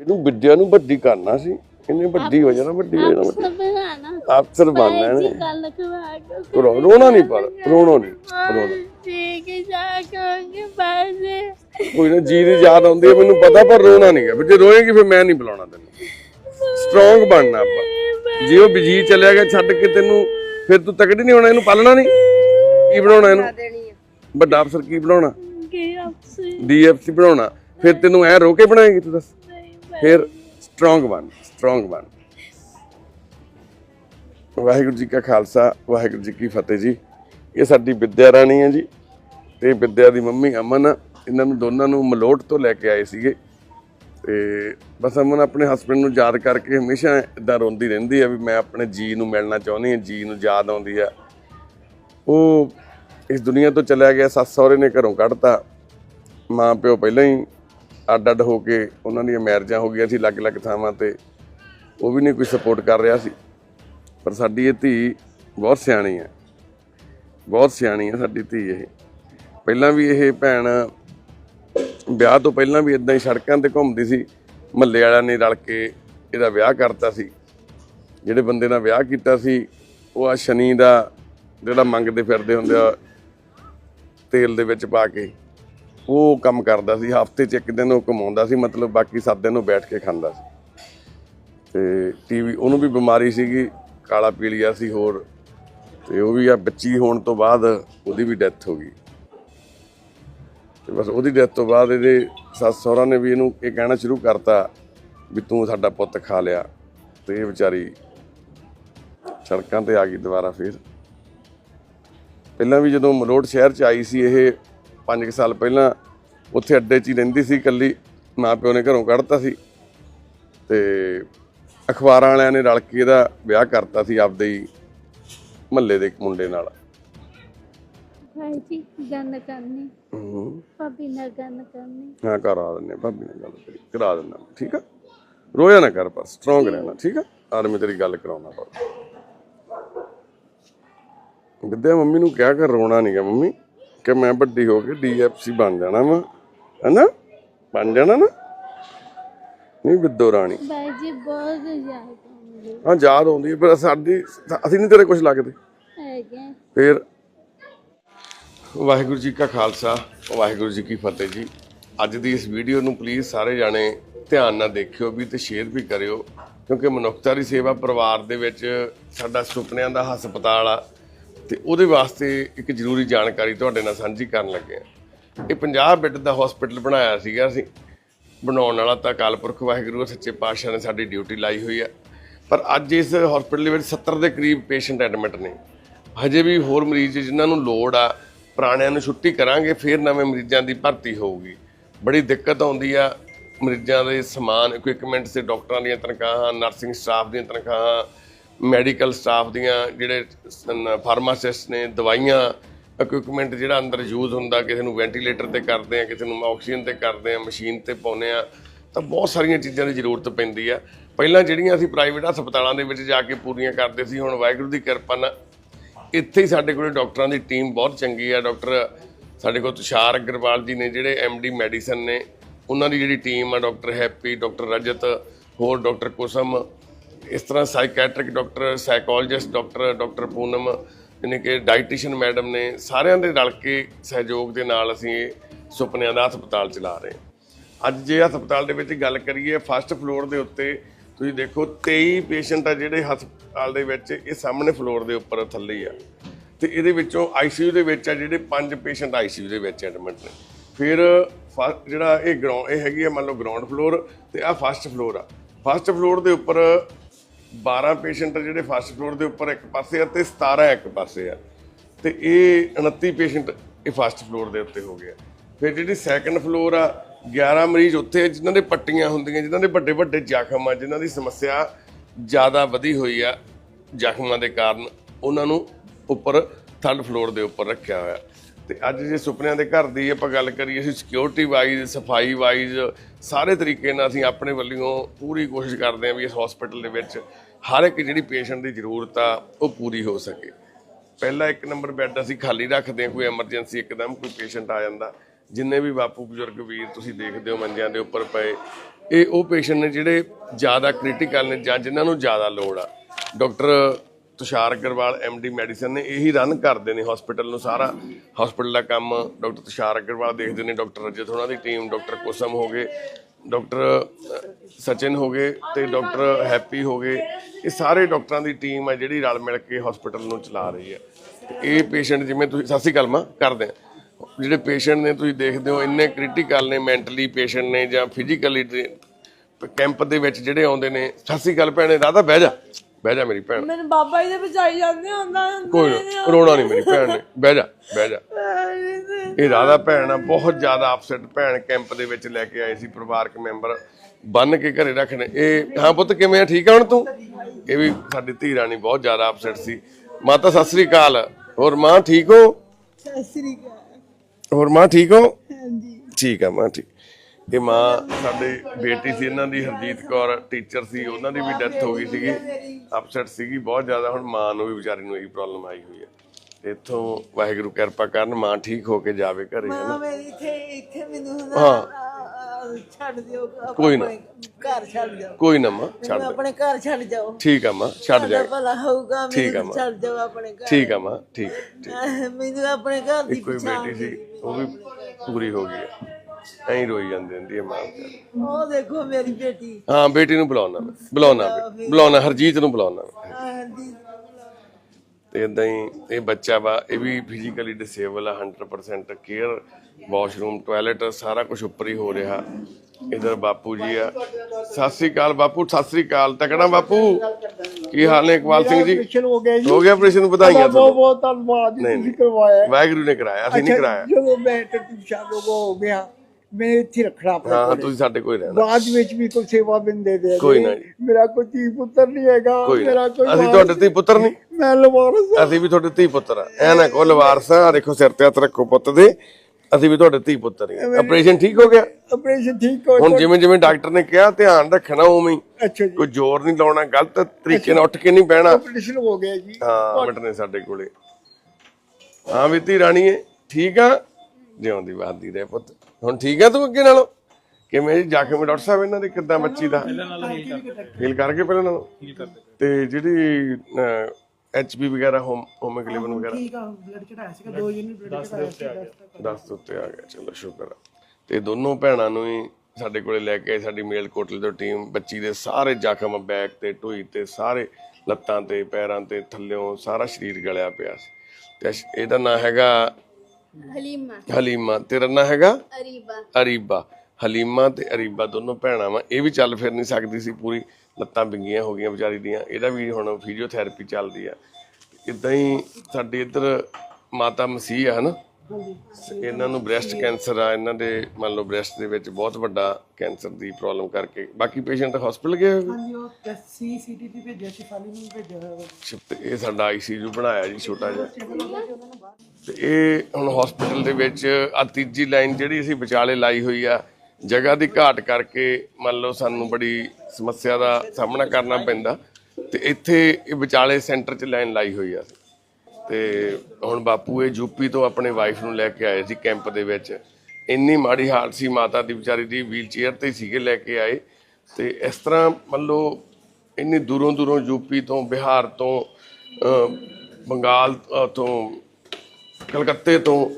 ਇਹਨੂੰ ਵਿਦਿਆ ਨੂੰ ਵੱਡੀ ਕਰਨਾ ਸੀ। ਇਹਨੇ ਵੱਡੀ ਹੋ ਜਾਣਾ ਵੱਡੀ ਹੋ ਜਾਣਾ ਸਭ ਬਣਾਣਾ ਅਫਸਰ ਬਣਨਾ ਜੀ ਇਹਨੇ। ਗੱਲ ਖਵਾ ਕੇ ਰੋ- ਰੋਣਾ ਨਹੀਂ ਪਰ ਰੋਣਾ। ਨਹੀਂ ਰੋਣਾ। ਠੀਕ ਹੈ ਜਾ ਕੇ ਬਾਜ਼ੇ ਕੋਈ ਨਾ ਜੀ ਦੀ ਯਾਦ ਆਉਂਦੀ ਹੈ ਮੈਨੂੰ ਪਤਾ ਪਰ ਰੋਣਾ ਨਹੀਂ ਹੈ। ਫਿਰ ਜੇ ਰੋਏਗੀ ਫਿਰ ਮੈਂ ਨਹੀਂ ਬੁਲਾਉਣਾ ਤੈਨੂੰ। ਸਟਰੋਂਗ ਬਣਨਾ ਆਪਾਂ। ਜੇ ਉਹ ਬਿਜ਼ੀ ਚੱਲਿਆ ਗਿਆ ਛੱਡ ਕੇ ਤੈਨੂੰ ਫਿਰ ਤੂੰ ਤਕੜੀ ਨਹੀਂ ਹੋਣਾ ਇਹਨੂੰ ਪਾਲਣਾ ਨਹੀਂ? ਕੀ ਬਣਾਉਣਾ ਇਹਨੂੰ? ਵੱਡਾ ਅਫਸਰ ਕੀ ਬਣਾਉਣਾ? ਕੀ ਆਪਸੇ ਡੀਐਫਸੀ ਬਣਾਉਣਾ। ਫਿਰ ਤੈਨੂੰ ਐ ਰੋ ਕੇ ਬਣਾਏਗੀ ਤੂੰ ਦੱਸ। ਫਿਰ ਸਟਰੋਂਗ ਬਣ ਸਟਰੋਂਗ ਬਣ ਵਾਹਿਗੁਰੂ ਜੀ ਕਾ ਖਾਲਸਾ, ਵਾਹਿਗੁਰੂ ਜੀ ਕੀ ਫਤਿਹ ਜੀ। ਇਹ ਸਾਡੀ ਵਿਦਿਆ ਰਾਣੀ ਹੈ ਜੀ, ਤੇ ਵਿਦਿਆ ਦੀ ਮੰਮੀ ਅਮਨ ਇਹਨਾਂ ਨੂੰ ਦੋਨਾਂ ਨੂੰ ਮਲੋਟ ਤੋਂ ਲੈ ਕੇ ਆਏ ਸੀਗੇ। ਤੇ ਬਸ ਅਮਨ ਆਪਣੇ ਹਸਬੰਡ ਨੂੰ ਯਾਦ ਕਰਕੇ ਹਮੇਸ਼ਾ ਇਦਾਂ ਰੋਂਦੀ ਰਹਿੰਦੀ ਆ ਵੀ ਮੈਂ ਆਪਣੇ ਜੀ ਨੂੰ ਮਿਲਣਾ ਚਾਹੁੰਦੀ ਹਾਂ, ਜੀ ਨੂੰ ਯਾਦ ਆਉਂਦੀ ਆ। ਉਹ ਇਸ ਦੁਨੀਆ ਤੋਂ ਚਲਿਆ ਗਿਆ, ਸੱਸ ਸਹੁਰੇ ਨੇ ਘਰੋਂ ਕੱਢਤਾ। ਮਾਂ ਪਿਓ ਪਹਿਲਾਂ ਹੀ ਅੱਡ ਅੱਡ ਹੋ ਕੇ ਉਹਨਾਂ ਦੀਆਂ ਮੈਰਿਜਾਂ ਹੋ ਗਈਆਂ ਸੀ ਅਲੱਗ-ਅਲੱਗ ਥਾਵਾਂ ਤੇ। ਉਹ ਵੀ ਨਹੀਂ ਕੋਈ ਸਪੋਰਟ ਕਰ ਰਿਹਾ ਸੀ। ਪਰ ਸਾਡੀ ਇਹ ਧੀ ਬਹੁਤ ਸਿਆਣੀ ਹੈ। ਬਹੁਤ ਸਿਆਣੀ ਹੈ ਸਾਡੀ ਧੀ ਇਹ। ਪਹਿਲਾਂ ਵੀ ਇਹ ਭੈਣ ਵਿਆਹ ਤੋਂ ਪਹਿਲਾਂ ਵੀ ਇਦਾਂ ਹੀ ਸੜਕਾਂ ਤੇ ਘੁੰਮਦੀ ਸੀ। ਮਹੱਲੇ ਵਾਲਿਆਂ ਨੇ ਰਲ ਕੇ ਇਹਦਾ ਵਿਆਹ ਕਰਤਾ ਸੀ। ਜਿਹੜੇ ਬੰਦੇ ਨਾਲ ਵਿਆਹ ਕੀਤਾ ਸੀ, ਉਹ ਆ ਸ਼ਨੀ ਦਾ ਜਿਹੜਾ ਮੰਗਦੇ ਫਿਰਦੇ ਹੁੰਦੇ ਆ, ਤੇਲ ਦੇ ਵਿੱਚ ਪਾ ਕੇ। ਉਹ ਕੰਮ ਕਰਦਾ ਸੀ, ਹਫ਼ਤੇ 'ਚ ਇੱਕ ਦਿਨ ਉਹ ਕਮਾਉਂਦਾ ਸੀ, ਮਤਲਬ ਬਾਕੀ 7 ਦਿਨ ਉਹ ਬੈਠ ਕੇ ਖਾਂਦਾ ਸੀ। ਤੇ ਟੀਵੀ ਉਹਨੂੰ ਵੀ ਬਿਮਾਰੀ ਸੀਗੀ, ਕਾਲਾ ਪੀਲੀਆ ਸੀ ਹੋਰ, ਤੇ ਉਹ ਵੀ ਆ ਬੱਚੀ ਹੋਣ ਤੋਂ ਬਾਅਦ ਉਹਦੀ ਵੀ ਡੈਥ ਹੋ ਗਈ। ਤੇ ਬਸ ਉਹਦੀ ਡੈਥ ਤੋਂ ਬਾਅਦ ਇਹਦੇ ਸੱਸ ਸਹੁਰਾ ਨੇ ਵੀ ਇਹਨੂੰ ਇਹ ਕਹਿਣਾ ਸ਼ੁਰੂ ਕਰਤਾ ਵੀ ਤੂੰ ਸਾਡਾ ਪੁੱਤ ਖਾ ਲਿਆ। ਤੇ ਇਹ ਵਿਚਾਰੀ ਸੜਕਾਂ ਤੇ ਆ ਗਈ ਦੁਬਾਰਾ ਫੇਰ। ਪਹਿਲਾਂ ਵੀ ਜਦੋਂ ਮਲੋਟ ਸ਼ਹਿਰ ਚ ਆਈ ਸੀ, ਇਹ 5 ਸਾਲ ਪਹਿਲਾਂ ਉੱਥੇ ਅੱਡੇ 'ਚ ਹੀ ਰਹਿੰਦੀ ਸੀ ਇਕੱਲੀ ਮਾਂ ਪਿਓ ਨੇ ਘਰੋਂ ਕੱਢਤਾ ਸੀ ਤੇ ਅਖਬਾਰਾਂ ਵਾਲਿਆਂ ਨੇ ਰਲ ਕੇ ਇਹਦਾ ਵਿਆਹ ਕਰਤਾ ਸੀ ਆਪਦੇ ਹੀ ਮਹੱਲੇ ਦੇ ਇੱਕ ਮੁੰਡੇ ਨਾਲ। ਭਾਈ ਜੀ ਗੱਲ ਕਰਨੀ। ਹੂੰ। ਭਾਬੀ ਨਾਲ ਗੱਲ ਕਰਨੀ। ਹਾਂ ਕਰਾ ਦਿੰਦੇ ਹਾਂ, ਭਾਬੀ ਨਾਲ ਗੱਲ ਕਰੀ ਕਰਾ ਦਿੰਦਾ ਮੈਂ, ਠੀਕ ਆ? ਰੋਇਆ ਨਾ ਕਰ ਪਰ ਸਟਰੋਂਗ ਰਹਿਣਾ ਠੀਕ ਆ? ਆਰ ਮੈਂ ਤੇਰੀ ਗੱਲ ਕਰਾਉਣਾ ਪਰ ਵਿਦਿਆ ਮੰਮੀ ਨੂੰ ਕਿਹਾ ਕਰ ਰੋਣਾ ਨਹੀਂਗਾ ਮੰਮੀ। ਕਿ ਮੈਂ ਵੱਡੀ ਹੋ ਕੇ ਡੀਐਫਸੀ ਬਣ ਜਾਣਾ ਵਾ ਹੈਨਾ? ਬਣ ਜਾਣਾ ਨਾ? ਨਹੀਂ ਵਿਦੋ ਰਾਣੀ। ਭਾਈ ਜੀ ਬਹੁਤ ਯਾਦ ਹਾਂ ਯਾਦ ਆਉਂਦੀ ਪਰ ਸਾਡੀ ਅਸੀਂ ਨਹੀਂ ਤੇਰੇ ਕੁਝ ਲੱਗਦੇ। ਹੈਗੇ। ਫਿਰ? ਵਾਹਿਗੁਰੂ ਜੀ ਕਾ ਖਾਲਸਾ ਵਾਹਿਗੁਰੂ ਜੀ ਕੀ ਫਤਿਹ ਜੀ। ਅੱਜ ਦੀ ਇਸ ਵੀਡੀਓ ਨੂੰ ਪਲੀਜ਼ ਸਾਰੇ ਜਾਣੇ ਧਿਆਨ ਨਾਲ ਦੇਖਿਓ ਵੀ ਤੇ ਸ਼ੇਅਰ ਵੀ ਕਰਿਓ ਕਿਉਂਕਿ ਮਨੁੱਖਤਾ ਦੀ ਸੇਵਾ ਪਰਿਵਾਰ ਦੇ ਵਿੱਚ ਸਾਡਾ ਸੁਪਨਿਆਂ ਦਾ ਹਸਪਤਾਲ ਆ। ਤੇ ਉਹਦੇ ਵਾਸਤੇ ਇੱਕ ਜ਼ਰੂਰੀ ਜਾਣਕਾਰੀ ਤੁਹਾਡੇ ਨਾਲ ਸਾਂਝੀ ਕਰਨ ਲੱਗੇ ਆ ਇਹ 50 ਬੈੱਡ ਦਾ ਹਸਪੀਟਲ ਬਣਾਇਆ ਸੀਗਾ ਅਸੀਂ। ਬਣਾਉਣ ਵਾਲਾ ਤਾਂ ਅਕਾਲ ਪੁਰਖ ਵਾਹਿਗੁਰੂ ਸੱਚੇ ਪਾਤਸ਼ਾਹ ਨੇ ਸਾਡੀ ਡਿਊਟੀ ਲਾਈ ਹੋਈ ਆ ਪਰ ਅੱਜ ਇਸ ਹਸਪੀਟਲ ਦੇ ਵਿੱਚ 70 ਦੇ ਕਰੀਬ ਪੇਸ਼ੈਂਟ ਐਡਮਿਟ ਨੇ। ਹਜੇ ਵੀ ਹੋਰ ਮਰੀਜ਼ ਜਿਨ੍ਹਾਂ ਨੂੰ ਲੋੜ ਆ, ਪੁਰਾਣਿਆਂ ਨੂੰ ਛੁੱਟੀ ਕਰਾਂਗੇ, ਫਿਰ ਨਵੇਂ ਮਰੀਜ਼ਾਂ ਦੀ ਭਰਤੀ ਹੋਊਗੀ। ਬੜੀ ਦਿੱਕਤ ਆਉਂਦੀ ਆ ਮਰੀਜ਼ਾਂ ਦੇ ਸਮਾਨ ਇਕਵਿਪਮੈਂਟ ਤੇ ਡਾਕਟਰਾਂ ਦੀਆਂ ਤਨਖਾਹਾਂ ਨਰਸਿੰਗ ਸਟਾਫ ਦੀਆਂ ਤਨਖਾਹਾਂ ਮੈਡੀਕਲ ਸਟਾਫ ਦੀਆਂ ਜਿਹੜੇ ਫਾਰਮਾਸਿਸਟ ਨੇ, ਦਵਾਈਆਂ ਇਕਵਿਪਮੈਂਟ ਜਿਹੜਾ ਅੰਦਰ ਯੂਜ਼ ਹੁੰਦਾ, ਕਿਸੇ ਨੂੰ ਵੈਂਟੀਲੇਟਰ ਤੇ ਕਰਦੇ ਆ, ਕਿਸੇ ਨੂੰ ਆਕਸੀਜਨ ਤੇ ਕਰਦੇ ਆ ਮਸ਼ੀਨ ਤੇ ਪਾਉਂਦੇ ਆ, ਤਾਂ ਬਹੁਤ ਸਾਰੀਆਂ ਚੀਜ਼ਾਂ ਦੀ ਜ਼ਰੂਰਤ ਪੈਂਦੀ ਆ। ਪਹਿਲਾਂ ਜਿਹੜੀਆਂ ਅਸੀਂ ਪ੍ਰਾਈਵੇਟ ਹਸਪਤਾਲਾਂ ਦੇ ਵਿੱਚ ਜਾ ਕੇ ਪੂਰੀਆਂ ਕਰਦੇ ਸੀ, ਹੁਣ ਵਾਹਿਗੁਰੂ ਦੀ ਕਿਰਪਾ ਨਾਲ ਇੱਥੇ ਹੀ ਸਾਡੇ ਕੋਲੇ ਡਾਕਟਰਾਂ ਦੀ ਟੀਮ ਬਹੁਤ ਚੰਗੀ ਆ। ਡਾਕਟਰ ਸਾਡੇ ਕੋਲ ਤੁਸ਼ਾਰ ਅਗਰਵਾਲ ਜੀ ਨੇ, ਜਿਹੜੇ ਡੀ ਮੈਡੀਸਨ ਨੇ, ਉਹਨਾਂ ਦੀ ਜਿਹੜੀ ਟੀਮ ਆ, ਡਾਕਟਰ ਹੈਪੀ, ਡਾਕਟਰ ਰਜਤ, ਹੋਰ ਡਾਕਟਰ ਕੁਸਮ ਇਸ ਤਰ੍ਹਾਂ psychiatric doctor psychologist doctor doctor Poonam, ਯਾਨੀ ਕਿ ਡਾਈਟੀਸ਼ੀਅਨ ਮੈਡਮ ਨੇ ਸਾਰਿਆਂ ਦੇ ਰਲ ਕੇ ਸਹਿਯੋਗ ਦੇ ਨਾਲ ਅਸੀਂ ਇਹ ਸੁਪਨਿਆਂ ਦਾ ਹਸਪਤਾਲ ਚਲਾ ਰਹੇ ਹਾਂ। ਅੱਜ ਜੇ ਹਸਪਤਾਲ ਦੇ ਵਿੱਚ ਗੱਲ ਕਰੀਏ ਫਸਟ ਫਲੋਰ ਦੇ ਉੱਤੇ ਤੁਸੀਂ ਦੇਖੋ 23 ਪੇਸ਼ੈਂਟ ਆ ਜਿਹੜੇ ਹਸਪਤਾਲ ਦੇ ਵਿੱਚ, ਇਹ ਸਾਹਮਣੇ ਫਲੋਰ ਦੇ ਉੱਪਰ ਥੱਲੇ ਹੀ ਆ। ਤੇ ਇਹਦੇ ਵਿੱਚੋਂ ਆਈਸੀਯੂ ਦੇ ਵਿੱਚ ਆ ਜਿਹੜੇ ਪੰਜ ਪੇਸ਼ੈਂਟ ਆਈਸੀਯੂ ਦੇ ਵਿੱਚ ਐਡਮਿਟ ਨੇ। ਫਿਰ ਫ- ਜਿਹੜਾ ਇਹ ਗਰਾਊਂਡ ਇਹ ਹੈਗੀ ਆ ਮੰਨ ਲਓ ਗਰਾਊਂਡ ਫਲੋਰ ਤੇ ਆ ਫਸਟ ਫਲੋਰ ਆ। ਫਸਟ ਫਲੋਰ ਦੇ ਉੱਪਰ 12 ਪੇਸ਼ੈਂਟ ਜਿਹੜੇ ਫਸਟ ਫਲੋਰ ਦੇ ਉੱਪਰ ਇੱਕ ਪਾਸੇ ਆ ਤੇ 17 ਇੱਕ ਪਾਸੇ ਆ। ਤੇ ਇਹ 29 ਪੇਸ਼ੈਂਟ ਇਹ ਫਸਟ ਫਲੋਰ ਦੇ ਉੱਤੇ ਹੋ ਗਿਆ ਫਿਰ ਜਿਹੜੀ ਸੈਕੰਡ ਫਲੋਰ ਆ 11 ਮਰੀਜ਼ ਉੱਥੇ ਆ, ਜਿਨ੍ਹਾਂ ਦੇ ਪੱਟੀਆਂ ਹੁੰਦੀਆਂ, ਜਿਨ੍ਹਾਂ ਦੇ ਵੱਡੇ ਵੱਡੇ ਜ਼ਖਮ ਆ, ਜਿਨ੍ਹਾਂ ਦੀ ਸਮੱਸਿਆ ਜ਼ਿਆਦਾ ਵਧੀ ਹੋਈ ਆ ਜ਼ਖਮਾਂ ਦੇ ਕਾਰਨ, ਉਹਨਾਂ ਨੂੰ ਉੱਪਰ ਥਰਡ ਫਲੋਰ ਦੇ ਉੱਪਰ ਰੱਖਿਆ ਹੋਇਆ। ਤੇ ਅੱਜ ਜੇ ਸੁਪਨਿਆਂ ਦੇ ਘਰ ਦੀ ਆਪਾਂ ਗੱਲ ਕਰੀਏ, ਅਸੀਂ ਸਿਕਿਉਰਿਟੀ ਵਾਈਜ਼ ਸਫ਼ਾਈ ਵਾਈਜ਼ ਸਾਰੇ ਤਰੀਕੇ ਨਾਲ ਅਸੀਂ ਆਪਣੇ ਵੱਲੋਂ ਪੂਰੀ ਕੋਸ਼ਿਸ਼ ਕਰਦੇ ਹਾਂ ਵੀ ਇਸ ਹਸਪੀਟਲ ਦੇ ਵਿੱਚ ਹਰ ਇੱਕ ਜਿਹੜੀ ਪੇਸ਼ੈਂਟ ਦੀ ਜ਼ਰੂਰਤ ਆ, ਉਹ ਪੂਰੀ ਹੋ ਸਕੇ। ਪਹਿਲਾ ਇੱਕ ਨੰਬਰ ਬੈੱਡ ਅਸੀਂ ਖਾਲੀ ਰੱਖਦੇ ਹਾਂ, ਕੋਈ ਐਮਰਜੈਂਸੀ ਇੱਕਦਮ ਕੋਈ ਪੇਸ਼ੈਂਟ ਆ ਜਾਂਦਾ। ਜਿੰਨੇ ਵੀ ਬਾਪੂ, ਬਜ਼ੁਰਗ, ਵੀਰ ਤੁਸੀਂ ਦੇਖਦੇ ਹੋ, ਮੰਜਿਆਂ ਦੇ ਉੱਪਰ ਪਏ, ਇਹ ਉਹ ਪੇਸ਼ੈਂਟ ਨੇ ਜਿਹੜੇ ਜ਼ਿਆਦਾ ਕ੍ਰਿਟੀਕਲ ਨੇ ਜਾਂ ਜਿਨ੍ਹਾਂ ਨੂੰ ਜ਼ਿਆਦਾ ਲੋੜ ਆ। Doctor Tushar Agarwal D medicine ਨੇ ਇਹੀ ਰਨ ਕਰਦੇ ਨੇ ਹਸਪੀਟਲ ਨੂੰ ਸਾਰਾ। ਹਸਪੀਟਲ ਦਾ ਕੰਮ ਡਾਕਟਰ ਤੁਸ਼ਾਰ ਅਗਰਵਾਲ ਦੇਖਦੇ ਨੇ, ਡਾਕਟਰ ਰਜਤ ਉਹਨਾਂ ਦੀ ਟੀਮ ਡਾਕਟਰ ਕੁਸਮ ਹੋ ਗਏ, ਡਾਕਟਰ ਸਚਿਨ ਹੋ ਗਏ ਤੇ ਡਾਕਟਰ ਹੈਪੀ ਹੋ ਗਏ। ਇਹ ਸਾਰੇ ਡਾਕਟਰਾਂ ਦੀ ਟੀਮ ਹੈ ਜਿਹੜੀ ਰਲ ਮਿਲ ਕੇ ਹਸਪੀਟਲ ਨੂੰ ਚਲਾ ਰਹੀ ਹੈ ਇਹ ਪੇਸ਼ੈਂਟ ਜਿਵੇਂ ਤੁਸੀਂ, ਸਤਿ ਸ਼੍ਰੀ ਅਕਾਲ ਮਾਂ, ਕਰਦੇ ਆ। ਜਿਹੜੇ ਪੇਸ਼ੈਂਟ ਨੇ ਤੁਸੀਂ ਦੇਖਦੇ ਹੋ, ਇੰਨੇ ਕ੍ਰਿਟੀਕਲ ਨੇ ਮੈਂਟਲੀ ਪੇਸ਼ੈਂਟ ਨੇ ਜਾਂ ਫਿਜ਼ੀਕਲੀ ਕੈਂਪ ਦੇ ਵਿੱਚ ਜਿਹੜੇ ਆਉਂਦੇ ਨੇ। ਸਤਿ ਸ਼੍ਰੀ ਅਕਾਲ ਭੈਣੇ, ਰਾਧਾ, ਬਹਿ ਜਾ। ਬਹਿ ਜਾ ਮੇਰੀ ਭੈਣ। ਮੈਨੂੰ ਬਾਬਾ ਜੀ ਦੇ ਬਚਾਈ ਜਾਂਦੇ ਹੁੰਦਾ ਕੋਈ ਨਾ, ਰੋਣਾ ਨਹੀਂ ਮੇਰੀ ਭੈਣ ਨੇ। ਬਹਿ ਜਾ ਬਹਿ ਜਾ। ਇਹ ਰਾਧਾ ਭੈਣ ਆ ਬਹੁਤ ਜ਼ਿਆਦਾ ਅਪਸੈਟ ਭੈਣ ਕੈਂਪ ਦੇ ਵਿੱਚ ਲੈ ਕੇ ਆਏ ਸੀ ਪਰਿਵਾਰਕ ਮੈਂਬਰ। ਬੰਨ ਕੇ ਘਰੇ ਰੱਖਣੇ ਇਹ ਹਾਂ ਪੁੱਤ ਕਿਵੇਂ ਆ? ਠੀਕ ਆ ਹੁਣ ਤੂੰ? ਇਹ ਵੀ ਸਾਡੀ ਧੀ ਰਾਣੀ ਬਹੁਤ ਜ਼ਿਆਦਾ ਅਪਸੈਟ ਸੀ। ਮਾਤਾ ਸਤਿ ਸ੍ਰੀ ਅਕਾਲ। ਹੋਰ ਮਾਂ ਠੀਕ ਹੋ? ਸਤਿ ਸ੍ਰੀ ਅਕਾਲ। ਹੋਰ ਮਾਂ ਠੀਕ ਹੋ? ਹਾਂਜੀ। ਠੀਕ ਆ ਮਾਂ ਠੀਕ। ਇਹ ਮਾਂ ਸਾਡੇ ਬੇਟੀ ਸੀ ਇਹਨਾਂ ਦੀ ਹਰਜੀਤ ਕੌਰ ਟੀਚਰ ਸੀ ਉਹਨਾਂ ਦੀ ਵੀ ਡੈਥ ਹੋ ਗਈ ਸੀਗੀ ਅਪਸੈਟ ਸੀਗੀ ਬਹੁਤ ਜ਼ਿਆਦਾ ਹੁਣ ਮਾਂ ਨੂੰ ਵੀ ਵਿਚਾਰੀ ਨੂੰ ਇਹ ਪ੍ਰੋਬਲਮ ਆਈ ਹੋਈ ਹੈ। ਇੱਥੋਂ ਵਾਹਿਗੁਰੂ ਕਿਰਪਾ ਕਰਨ ਮਾਂ ਠੀਕ ਹੋ ਕੇ ਜਾਵੇ ਘਰੇ ਹੈ ਨਾ? ਮੇਰੀ ਇੱਥੇ ਇੱਥੇ ਮੈਨੂੰ ਹਾਂ। ਛੱਡ ਦਿਓ ਕੋਈ ਨਾ। ਘਰ ਛੱਡ ਜਾਓ ਕੋਈ ਨਾ ਮਾਂ ਛੱਡ ਮੈਨੂੰ ਦੇ। ਆਪਣੇ ਘਰ ਛੱਡ ਜਾਓ। ਠੀਕ ਆ ਮਾਂ ਛੱਡ ਤੁਹਾਡਾ ਜਾ ਭਲਾ ਹੋਊਗਾ ਮੈਨੂੰ। ਛੱਡ ਜਾਓ ਆਪਣੇ ਘਰ। ਠੀਕ ਆ ਮਾਂ ਠੀਕ ਮੈਨੂੰ ਆਪਣੇ ਘਰ ਦੀ ਪਛਾਣ ਬੇਟੀ ਸੀ ਉਹ ਵੀ ਪੂਰੀ ਹੋ ਗਈ ਹੈ। ਐਂ ਰੋਈ ਜਾਂਦੀ ਹੁੰਦੀ ਹੈ ਮਾਂ ਵਿਚਾਰੀ। ਉਹ ਦੇਖੋ ਮੇਰੀ ਬੇਟੀ। ਹਾਂ ਬੇਟੀ ਨੂੰ ਬੁਲਾਉਣਾ ਮੈਂ ਬੁਲਾਉਣਾ ਮੈਂ, ਬੁਲਾਉਣਾ ਹਰਜੀਤ ਨੂੰ ਬੁਲਾਉਣਾ। ਮੈਂ। ਹਾਂਜੀ ਤੇ ਇਦਾਂ ਹੀ ਇਹ ਬੱਚਾ ਵਾ ਇਹ ਵੀ ਫਿਜ਼ੀਕਲੀ ਡਿਸੇਬਲ ਆ 100% ਕੇਅਰ ਵਾਸ਼ਰੂਮ ਟਾਇਲਟ ਸਾਰਾ ਕੁਝ ਉੱਪਰ ਹੀ ਹੋ ਰਿਹਾ। ਇਧਰ ਬਾਪੂ ਜੀ ਆ। ਸਤਿ ਸ੍ਰੀ ਅਕਾਲ ਬਾਪੂ ਸਤਿ ਸ੍ਰੀ ਅਕਾਲ। ਤਕੜਾ ਬਾਪੂ ਕੀ ਹਾਲ ਨੇ ਇਕਬਾਲ ਸਿੰਘ ਜੀ? ਆਪਰੇਸ਼ਨ ਹੋ ਗਿਆ ਜੀ। ਹੋ ਗਿਆ ਆਪਰੇਸ਼ਨ ਵਧਾਈਆਂ ਬਹੁਤ ਤੁਹਾਨੂੰ। ਬਹੁਤ ਧੰਨਵਾਦ ਜੀ ਨਹੀਂ, ਤੁਸੀਂ ਨਹੀਂ। ਕਰਵਾਇਆ। ਵਾਹਿਗੁਰੂ ਨੇ ਕਰਾਇਆ ਅਸੀਂ ਨਹੀਂ ਅੱਛਾ, ਕਰਾਇਆ। ਜਦੋਂ ਮੈਂ ਟੀਚਾ ਲੋਗੋ ਹੋ ਗਿਆ ਮੈਂ ਇੱਥੇ ਰੱਖਣਾ ਆਪਣੇ ਹਾਂ ਕੋਲ। ਤੁਸੀਂ ਸਾਡੇ ਕੋਲ ਹੀ ਰਹਿਣਾ। ਬਾਅਦ ਵਿੱਚ ਵੀ ਕੋਈ ਸੇਵਾ ਬਿੰਦੇ ਦੇ ਕੋਈ ਨਾ ਜੀ। ਮੇਰਾ ਕੋਈ ਧੀ ਪੁੱਤਰ ਨਹੀਂ ਹੈਗਾ ਕੋਈ ਨਾ। ਮੇਰਾ ਕੋਈ ਅਸੀਂ ਵਾਰਸ- ਤੁਹਾਡੇ ਧੀ ਪੁੱਤਰ ਨਹੀਂ। ਮੈਂ ਲਵਾਰਸ ਹਾਂ। ਅਸੀਂ ਵੀ ਤੁਹਾਡੇ ਧੀ ਪੁੱਤਰ ਆ ਐ ਨਾ ਕੋ ਲਵਾਰਸ ਆ ਦੇਖੋ ਸਿਰ ਤੇ ਹੱਥ ਰੱਖੋ ਪੁੱਤ ਦੇ। ਅਸੀਂ ਵੀ ਤੁਹਾਡੇ ਧੀ ਪੁੱਤਰ ਹੀ। ਆਪਰੇਸ਼ਨ ਠੀਕ ਹੋ ਗਿਆ? ਆਪਰੇਸ਼ਨ ਠੀਕ ਹੋ ਹੁਣ ਜਿਵੇਂ ਜਿਵੇਂ ਡਾਕਟਰ ਨੇ ਕਿਹਾ ਧਿਆਨ ਰੱਖਣਾ ਉਵੇਂ ਹੀ। ਅੱਛਾ ਜੀ। ਕੋਈ ਜ਼ੋਰ ਨਹੀਂ ਲਾਉਣਾ ਗਲਤ ਤਰੀਕੇ ਨਾਲ ਉੱਠ ਕੇ ਨਹੀਂ ਬਹਿਣਾ। ਆਪਰੇਸ਼ਨ ਹੋ ਗਿਆ ਜੀ। ਹਾਂ ਨੇ ਸਾਡੇ ਕੋਲੇ। ਹਾਂ ਵੀ ਧੀ ਰਾਣੀ ਏ। ਠੀਕ ਆ? ਜਿਉਂਦੀ ਵਾਦੀ ਰਹੇ ਪੁੱਤ। ਹੁਣ ਠੀਕ ਆ ਤੂੰ ਅੱਗੇ ਨਾਲੋਂ? ਕਿਵੇਂ ਜੀ? ਜਾ ਕੇ ਮੈਂ ਡਾਕਟਰ ਸਾਹਿਬ ਇਹਨਾਂ ਦੇ ਕਿੱਦਾਂ ਬੱਚੀ ਦਾ? ਹੀਲ ਕਰਕੇ ਪਹਿਲਾਂ ਨਾਲੋਂ? ਤੇ ਜਿਹੜੀ ਐਚਪੀ ਵਗੈਰਾ ਹੋਮ ਹੋਮੋਗਲੋਬਿਨ ਵਗੈਰਾ? ਠੀਕ ਆ ਬਲੱਡ ਚੜਾਇਆ ਸੀਗਾ 2 ਯੂਨਿਟ ਬਲੱਡ ਚੜਾਇਆ ਸੀਗਾ। 10 ਉੱਤੇ ਆ ਗਿਆ ਚਲੋ ਸ਼ੁਕਰ ਆ। ਤੇ ਦੋਨੋਂ ਭੈਣਾਂ ਨੂੰ ਹੀ ਸਾਡੇ ਕੋਲੇ ਲੈ ਕੇ ਆਏ ਸਾਡੀ ਮੇਲ ਕੋਟਲ ਦੀ ਟੀਮ ਬੱਚੀ ਦੇ ਸਾਰੇ ਜ਼ਖਮ ਬੈਕ ਤੇ ਢੂਈ ਤੇ ਸਾਰੇ ਲੱਤਾਂ ਤੇ ਪੈਰਾਂ ਤੇ ਥੱਲਿਓਂ ਸਾਰਾ ਸਰੀਰ ਗਲਿਆ ਪਿਆ ਸੀ। ਤੇ ਇਹਦਾ ਨਾਂ ਹੈਗਾ ਹਲੀਮਾ। ਹਲੀਮਾ ਤੇਰਾ ਨਾਂ ਹੈਗਾ? ਅਰੀਬਾ। ਅਰੀਬਾ। ਹਲੀਮਾ ਤੇ ਅਰੀਬਾ ਦੋਨੋਂ ਭੈਣਾਂ ਵਾ। ਇਹ ਵੀ ਚੱਲ ਫਿਰ ਨਹੀਂ ਸਕਦੀ ਸੀ ਪੂਰੀ ਲੱਤਾਂ ਵਿੰਗੀਆਂ ਹੋ ਗਈਆਂ ਵਿਚਾਰੀ ਦੀਆਂ। ਇਹਦਾ ਵੀ ਹੁਣ ਫਿਜ਼ੀਓਥੈਰੇਪੀ ਚੱਲਦੀ ਆ। ਇਦਾਂ ਹੀ ਸਾਡੇ ਇੱਧਰ ਮਾਤਾ ਮਸੀਹ ਆ ਹਨਾ? ਇਹਨਾਂ ਨੂੰ ਬ੍ਰੈਸਟ ਕੈਂਸਰ ਆ ਇਹਨਾਂ ਦੇ ਮੰਨ ਲਓ ਬ੍ਰੈਸਟ ਦੇ ਵਿੱਚ ਬਹੁਤ ਵੱਡਾ ਕੈਂਸਰ ਦੀ ਪ੍ਰੋਬਲਮ ਕਰਕੇ। ਬਾਕੀ ਪੇਸ਼ੈਂਟ ਹਸਪੀਟਲ ਗਏ ਹੋਏ? ਹਾਂਜੀ ਉਹ ਸੀ ਸੀਟੀਟੀ ਭੇਜਿਆ ਸੀ ਫਾਲੀ ਨੂੰ ਭੇਜਿਆ ਹੋਇਆ। ਤੇ ਇਹ ਸਾਡਾ ਆਈਸੀਯੂ ਬਣਾਇਆ ਜੀ ਛੋਟਾ ਜਿਹਾ। ਤੇ ਇਹ ਹੁਣ ਹਸਪੀਟਲ ਦੇ ਵਿੱਚ ਆ ਤੀਜੀ ਲਾਈਨ ਜਿਹੜੀ ਅਸੀਂ ਵਿਚਾਲੇ ਲਾਈ ਹੋਈ ਆ ਜਗ੍ਹਾ ਦੀ ਘਾਟ ਕਰਕੇ ਮੰਨ ਲਓ ਸਾਨੂੰ ਬੜੀ ਸਮੱਸਿਆ ਦਾ ਸਾਹਮਣਾ ਕਰਨਾ ਪੈਂਦਾ। ਤੇ ਇੱਥੇ ਇਹ ਵਿਚਾਲੇ ਸੈਂਟਰ 'ਚ ਲਾਈਨ ਲਾਈ ਹੋਈ ਆ। ਤੇ ਹੁਣ ਬਾਪੂ ਇਹ ਯੂਪੀ ਤੋਂ ਆਪਣੇ ਵਾਈਫ ਨੂੰ ਲੈ ਕੇ ਆਏ ਸੀ ਕੈਂਪ ਦੇ ਵਿੱਚ। ਇੰਨੀ ਮਾੜੀ ਹਾਲਤ ਸੀ, ਮਾਤਾ ਦੀ ਵਿਚਾਰੀ ਦੀ ਵੀਲ ਚੇਅਰ ਤੇ ਸੀਗੇ ਲੈ ਕੇ ਆਏ। ਤੇ ਇਸ ਤਰ੍ਹਾਂ ਮੰਨ ਲਓ ਇੰਨੀ ਦੂਰੋਂ ਦੂਰੋਂ ਯੂਪੀ ਤੋਂ, ਬਿਹਾਰ ਤੋਂ ਬੰਗਾਲ ਤੋਂ, ਕਲਕੱਤੇ ਤੋਂ,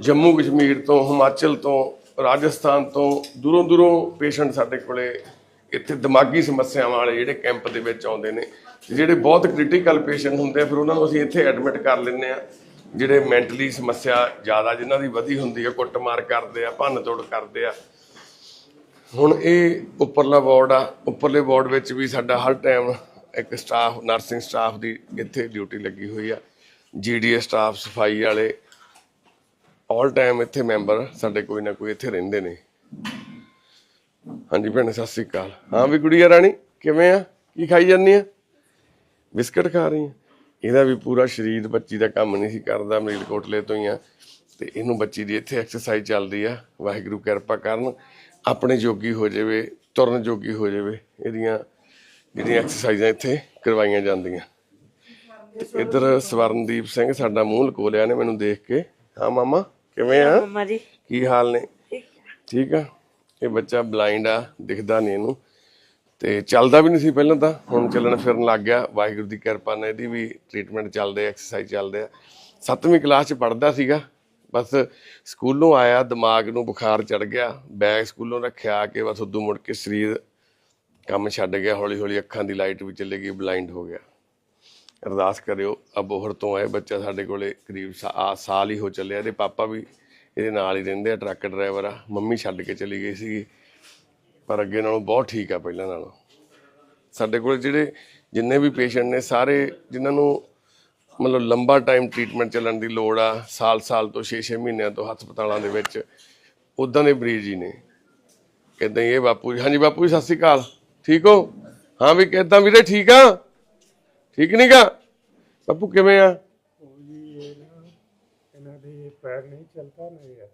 ਜੰਮੂ ਕਸ਼ਮੀਰ ਤੋਂ, ਹਿਮਾਚਲ ਤੋਂ, ਰਾਜਸਥਾਨ ਤੋਂ ਦੂਰੋਂ ਦੂਰੋਂ ਪੇਸ਼ੈਂਟ ਸਾਡੇ ਕੋਲੇ ਇੱਥੇ ਦਿਮਾਗੀ ਸਮੱਸਿਆਵਾਂ ਵਾਲੇ ਜਿਹੜੇ ਕੈਂਪ ਦੇ ਵਿੱਚ ਆਉਂਦੇ ਨੇ ਤੇ ਜਿਹੜੇ ਬਹੁਤ ਕ੍ਰਿਟੀਕਲ ਪੇਸ਼ੈਂਟ ਹੁੰਦੇ ਆ, ਫਿਰ ਉਹਨਾਂ ਨੂੰ ਅਸੀਂ ਇੱਥੇ ਐਡਮਿਟ ਕਰ ਲੈਂਦੇ ਆ। ਜਿਹੜੇ ਮੈਂਟਲੀ ਸਮੱਸਿਆ ਜ਼ਿਆਦਾ ਜਿਨ੍ਹਾਂ ਦੀ ਵਧੀ ਹੁੰਦੀ ਆ, ਕੁੱਟਮਾਰ ਕਰਦੇ ਆ ਭੰਨ ਤੋੜ ਕਰਦੇ ਆ। ਹੁਣ ਇਹ ਉੱਪਰਲਾ ਵਾਰਡ ਆ, ਉੱਪਰਲੇ ਵਾਰਡ ਵਿੱਚ ਵੀ ਸਾਡਾ ਹਰ ਟਾਈਮ ਇੱਕ ਸਟਾਫ ਨਰਸਿੰਗ ਸਟਾਫ ਦੀ ਇੱਥੇ ਡਿਊਟੀ ਲੱਗੀ ਹੋਈ ਆ। ਜੀਡੀਏ ਸਟਾਫ ਸਫ਼ਾਈ ਵਾਲੇ ਆਲ ਟਾਈਮ ਇੱਥੇ ਮੈਂਬਰ ਸਾਡੇ ਕੋਈ ਨਾ ਕੋਈ ਇੱਥੇ ਰਹਿੰਦੇ ਨੇ। ਹਾਂਜੀ ਭੈਣੇ ਸਤਿ ਸ੍ਰੀ ਅਕਾਲ। ਹਾਂ ਵੀ ਗੁੜੀਆ ਰਾਣੀ ਕਿਵੇਂ ਆ? ਕੀ ਖਾਈ ਜਾਂਦੀ ਆ? ਬਿਸਕਟ ਖਾ ਰਹੀ ਆ। ਇਹਦਾ ਵੀ ਪੂਰਾ ਸਰੀਰ ਬੱਚੀ ਦਾ ਕੰਮ ਨਹੀਂ ਸੀ ਕਰਦਾ ਮਰੀਲ ਕੋਟਲੇ ਤੋਂ ਹੀ ਆ। ਤੇ ਇਹਨੂੰ ਬੱਚੀ ਦੀ ਇੱਥੇ ਐਕਸਰਸਾਈਜ਼ ਚੱਲਦੀ ਆ। ਵਾਹਿਗੁਰੂ ਕਿਰਪਾ ਕਰਨ ਆਪਣੇ ਜੋਗੀ ਹੋ ਜਾਵੇ ਤੁਰਨ ਜੋਗੀ ਹੋ ਜਾਵੇ। ਇਹਦੀਆਂ ਜਿਹੜੀਆਂ ਐਕਸਰਸਾਈਜ਼ਾਂ ਇੱਥੇ ਕਰਵਾਈਆਂ ਜਾਂਦੀਆਂ। ਇੱਧਰ ਸਵਰਨਦੀਪ ਸਿੰਘ ਸਾਡਾ ਮੂੰਹ ਲਕੋ ਲਿਆ ਨੇ ਮੈਨੂੰ ਦੇਖ ਕੇ। ਹਾਂ ਮਾਮਾ ਕਿਵੇਂ ਆ? ਮੰਮਾ ਜੀ। ਕੀ ਹਾਲ ਨੇ? ਠੀਕ ਆ? ਇਹ ਬੱਚਾ ਬਲਾਈਂਡ ਆ, ਦਿਖਦਾ ਨਹੀਂ ਇਹਨੂੰ। ਤੇ ਚੱਲਦਾ ਵੀ ਨਹੀਂ ਸੀ ਪਹਿਲਾਂ ਤਾਂ। ਹੁਣ ਚੱਲਣ ਫਿਰਨ ਲੱਗ ਗਿਆ। ਵਾਹਿਗੁਰੂ ਦੀ ਕਿਰਪਾ ਨਾਲ ਇਹਦੀ ਵੀ ਟ੍ਰੀਟਮੈਂਟ ਚੱਲਦੇ ਐਕਸਰਸਾਈਜ਼ ਚੱਲਦੇ ਆ। ਸੱਤਵੀਂ ਕਲਾਸ ਚ ਪੜਦਾ ਸੀਗਾ। ਬਸ ਸਕੂਲੋਂ ਆਇਆ, ਦਿਮਾਗ ਨੂੰ ਬੁਖਾਰ ਚੜ ਗਿਆ। ਬੈਗ ਸਕੂਲੋਂ ਰੱਖਿਆ ਕਿ ਬਸ ਉਦੋਂ ਮੁੜ ਕੇ ਸਰੀਰ ਕੰਮ ਛੱਡ ਗਿਆ। ਹੌਲੀ ਹੌਲੀ ਅੱਖਾਂ ਦੀ ਲਾਈਟ ਵੀ ਚਲੇ ਗਈ ਬਲਾਈਂਡ ਹੋ ਗਿਆ। ਅਰਦਾਸ ਕਰਿਓ, ਅਬੋਹਰ ਤੋਂ ਆਏ ਬੱਚਾ ਸਾਡੇ ਕੋਲੇ, ਕਰੀਬ ਸਾ- ਆ ਸਾਲ ਹੀ ਹੋ ਚੱਲਿਆ। ਇਹਦੇ ਪਾਪਾ ਵੀ ਇਹਦੇ ਨਾਲ ਹੀ ਰਹਿੰਦੇ ਆ, ਟਰੱਕ ਡਰਾਈਵਰ ਆ। ਮੰਮੀ ਛੱਡ ਕੇ ਚਲੀ ਗਈ ਸੀਗੀ। ਪਰ ਅੱਗੇ ਨਾਲੋਂ ਬਹੁਤ ਠੀਕ ਆ ਪਹਿਲਾਂ ਨਾਲੋਂ। ਸਾਡੇ ਕੋਲ ਜਿਹੜੇ ਜਿੰਨੇ ਵੀ ਪੇਸ਼ੈਂਟ ਨੇ, ਸਾਰੇ ਜਿਨ੍ਹਾਂ ਨੂੰ ਮਤਲਬ ਲੰਬਾ ਟਾਈਮ ਟ੍ਰੀਟਮੈਂਟ ਚੱਲਣ ਦੀ ਲੋੜ ਆ, ਸਾਲ-ਸਾਲ ਤੋਂ 6-6 ਮਹੀਨਿਆਂ ਤੋਂ ਹਸਪਤਾਲਾਂ ਦੇ ਵਿੱਚ ਉਦਾਂ ਦੇ ਮਰੀਜ਼ ਹੀ ਨੇ। ਕਿਦਾਂ ਇਹ ਬਾਪੂ ਜੀ। ਹਾਂਜੀ ਬਾਪੂ ਜੀ, ਸਤਿ ਸ਼੍ਰੀ ਅਕਾਲ। ਠੀਕ ਹੋ? ਹਾਂ ਵੀ ਕਿਦਾਂ ਵੀਰੇ ਠੀਕ ਆ? ਠੀਕ ਨਹੀਂ ਗਾ? ਬਾਪੂ ਕਿਵੇਂ ਆ ਇਹਨਾਂ ਦੇ ਹੈ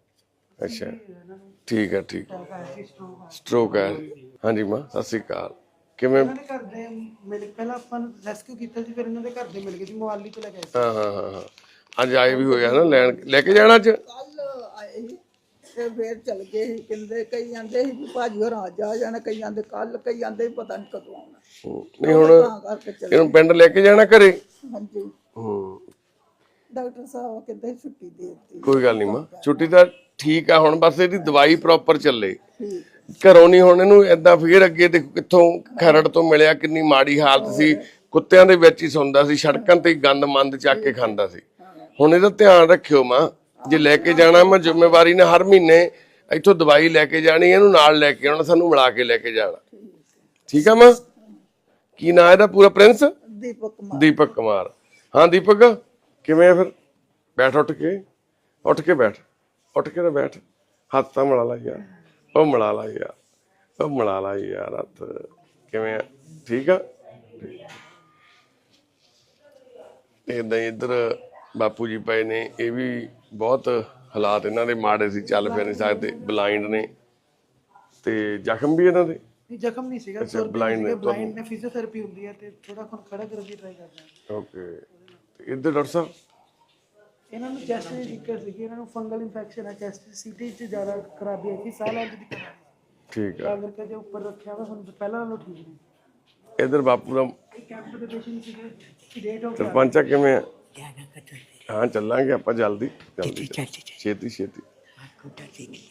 ਅੱਛਾ। ਠੀਕ ਆ ਠੀਕ ਸਟ੍ਰੋਕ ਹੈ ਹਾਂਜੀ ਮਾਂ ਸਤਿ ਸ਼੍ਰੀ ਅਕਾਲ। ਕਿਵੇਂ? ਇਹਨਾਂ ਦੇ ਘਰ ਦੇ ਮਿਲ ਪਹਿਲਾਂ ਆਪਾਂ ਨੂੰ ਰੈਸਕਿਊ ਕੀਤਾ ਸੀ ਫਿਰ ਇਹਨਾਂ ਦੇ ਘਰ ਦੇ ਮਿਲ ਗਏ ਸੀ ਮੋਹਾਲੀ ਤੋਂ ਲੈ ਕੇ ਆਏ ਹਾਂ ਹਾਂ ਹਾਂ ਹਾਂ। ਅੱਜ ਆਏ ਵੀ ਹੋਇਆ ਨਾ ਲੈਣ ਲੈ ਕੇ ਜਾਣਾ ਅੱਜ? ਕੱਲ ਆਏ ਸੀ ਤੇ ਫੇਰ ਚਲ ਗਏ ਸੀ ਕਹਿੰਦੇ ਕਈ ਆਂਦੇ ਸੀ ਵੀ ਭਾਜੀ ਹੋਰ ਅੱਜ ਆ ਜਾਣਾ ਕਈ ਆਂਦੇ ਕੱਲ ਕਈ ਆਂਦੇ ਵੀ ਪਤਾ ਨਹੀਂ ਕਦੋਂ ਆਉਣਾ। ਹੂੰ, ਨਹੀਂ ਹੁਣ ਤਾਂ ਕਰਕੇ ਚਲ ਇਹਨੂੰ ਪਿੰਡ ਲੈ ਕੇ ਜਾਣਾ ਘਰੇ? ਹਾਂਜੀ। ਹੂੰ ਡਾਕਟਰ ਸਾਹਿਬ ਕਹਿੰਦੇ ਛੁੱਟੀ ਦੇ ਦਿੱਤੀ। ਕੋਈ ਗੱਲ ਨਹੀਂ ਮਾਂ ਛੁੱਟੀ ਤਾਂ ਠੀਕ ਆ ਹੁਣ ਬਸ ਇਹਦੀ ਦਵਾਈ ਪ੍ਰੋਪਰ ਚੱਲੇ। ਘਰੋਂ ਨਹੀਂ ਹੁਣ ਇਹਨੂੰ ਏਦਾਂ ਫੇਰ ਅੱਗੇ ਦੇਖੋ ਕਿੱਥੋਂ ਖਰੜ ਤੋਂ ਮਿਲਿਆ ਕਿੰਨੀ ਮਾੜੀ ਹਾਲਤ ਸੀ। ਕੁੱਤਿਆਂ ਦੇ ਵਿੱਚ ਹੀ ਸੌਂਦਾ ਸੀ ਸੜਕਾਂ ਤੇ ਗੰਦ ਮੰਦ ਚੱਕ ਕੇ ਖਾਂਦਾ ਸੀ। ਹੁਣ ਇਹਦਾ ਧਿਆਨ ਰੱਖਿਓ ਮਾਂ ਜੇ ਲੈ ਕੇ ਜਾਣਾ ਮੈਂ ਜ਼ਿੰਮੇਵਾਰੀ ਨਾਲ ਹਰ ਮਹੀਨੇ ਇੱਥੋਂ ਦਵਾਈ ਲੈ ਕੇ ਜਾਣੀ ਇਹਨੂੰ ਨਾਲ ਲੈ ਕੇ ਆਉਣਾ ਸਾਨੂੰ ਮਿਲਾ ਕੇ ਲੈ ਕੇ ਜਾਣਾ। ਠੀਕ ਆ ਮਾਂ? ਕੀ ਨਾਂ ਇਹਦਾ ਪੂਰਾ ਪ੍ਰਿੰਸ? ਦੀਪਕ ਕੁਮਾਰ। ਦੀਪਕ ਕੁਮਾਰ। ਹਾਂ ਦੀਪਕ? ਕਿਵੇਂ ਆ ਫਿਰ? ਬੈਠ ਉੱਠ ਕੇ। ਉੱਠ ਕੇ ਬੈਠ। ਉੱਠ ਕੇ ਤਾਂ ਬੈਠ। ਹੱਥ ਤਾਂ ਮਿਲਾ ਲਾ ਯਾਰ। ਉਹ ਮਿਲਾ ਲਾ ਯਾਰ। ਉਹ ਮਿਲਾ ਲਾ ਯਾਰ ਹੱਥ। ਕਿਵੇਂ ਆ? ਠੀਕ ਆ? ਇਦਾਂ ਇੱਧਰ ਬਾਪੂ ਜੀ ਪਏ ਨੇ। ਇਹ ਵੀ ਬਹੁਤ ਹਾਲਾਤ ਇਹਨਾਂ ਦੇ ਮਾੜੇ ਸੀ। ਚੱਲ ਫਿਰ ਨਹੀਂ ਸਕਦੇ। ਬਲਾਈਂਡ ਨੇ। ਤੇ ਜ਼ਖਮ ਵੀ ਇਹਨਾਂ ਦੇ? ਨਹੀਂ ਜ਼ਖਮ ਨਹੀਂ ਸੀਗਾ। ਨੇ, ਬਲਾਈਂਡ ਨੇ ਫਿਜ਼ੀਓਥੈਰੇਪੀ ਹੁੰਦੀ ਹੈ ਤੇ ਥੋੜਾ ਹੁਣ ਖੜਾ ਕਰਨ ਦੀ ਟਰਾਈ ਕਰਦੇ ਓਕੇ। ਇੱਧਰ ਡਾਕਟਰ ਸਾਹਿਬ। ਇਹਨਾਂ ਨੂੰ ਚੈਸਟ ਦੀ ਦਿੱਕਤ ਸੀਗੀ ਇਹਨਾਂ ਨੂੰ ਫੰਗਲ ਇਨਫੈਕਸ਼ਨ ਹੈ ਚੈਸਟ ਸੀਟੀ 'ਚ ਜ਼ਿਆਦਾ ਖਰਾਬੀ ਹੈ ਕਿ ਸਾਹ ਲੈਣ ਦੀ ਦਿੱਕਤ ਹੈ ਠੀਕ ਤਾਂ ਕਰਕੇ ਜੇ ਉੱਪਰ ਰੱਖਿਆ ਵਾ ਹੁਣ ਪਹਿਲਾਂ ਨਾਲੋਂ ਠੀਕ ਨੇ ਇੱਧਰ ਬਾਪੂ ਦਾ ਕੈਂਪ ਦੇ ਪੇਸ਼ੈਂਟ ਸੀਗੇ ਡੇਟ ਹੋ ਗਿਆ? ਸਰਪੰਚਾ ਕਿਵੇਂ ਆ? ਹਾਂ ਚੱਲਾਂਗੇ ਆਪਾਂ ਜਲਦੀ ਜਲਦੀ ਛੇਤੀ ਛੇਤੀ।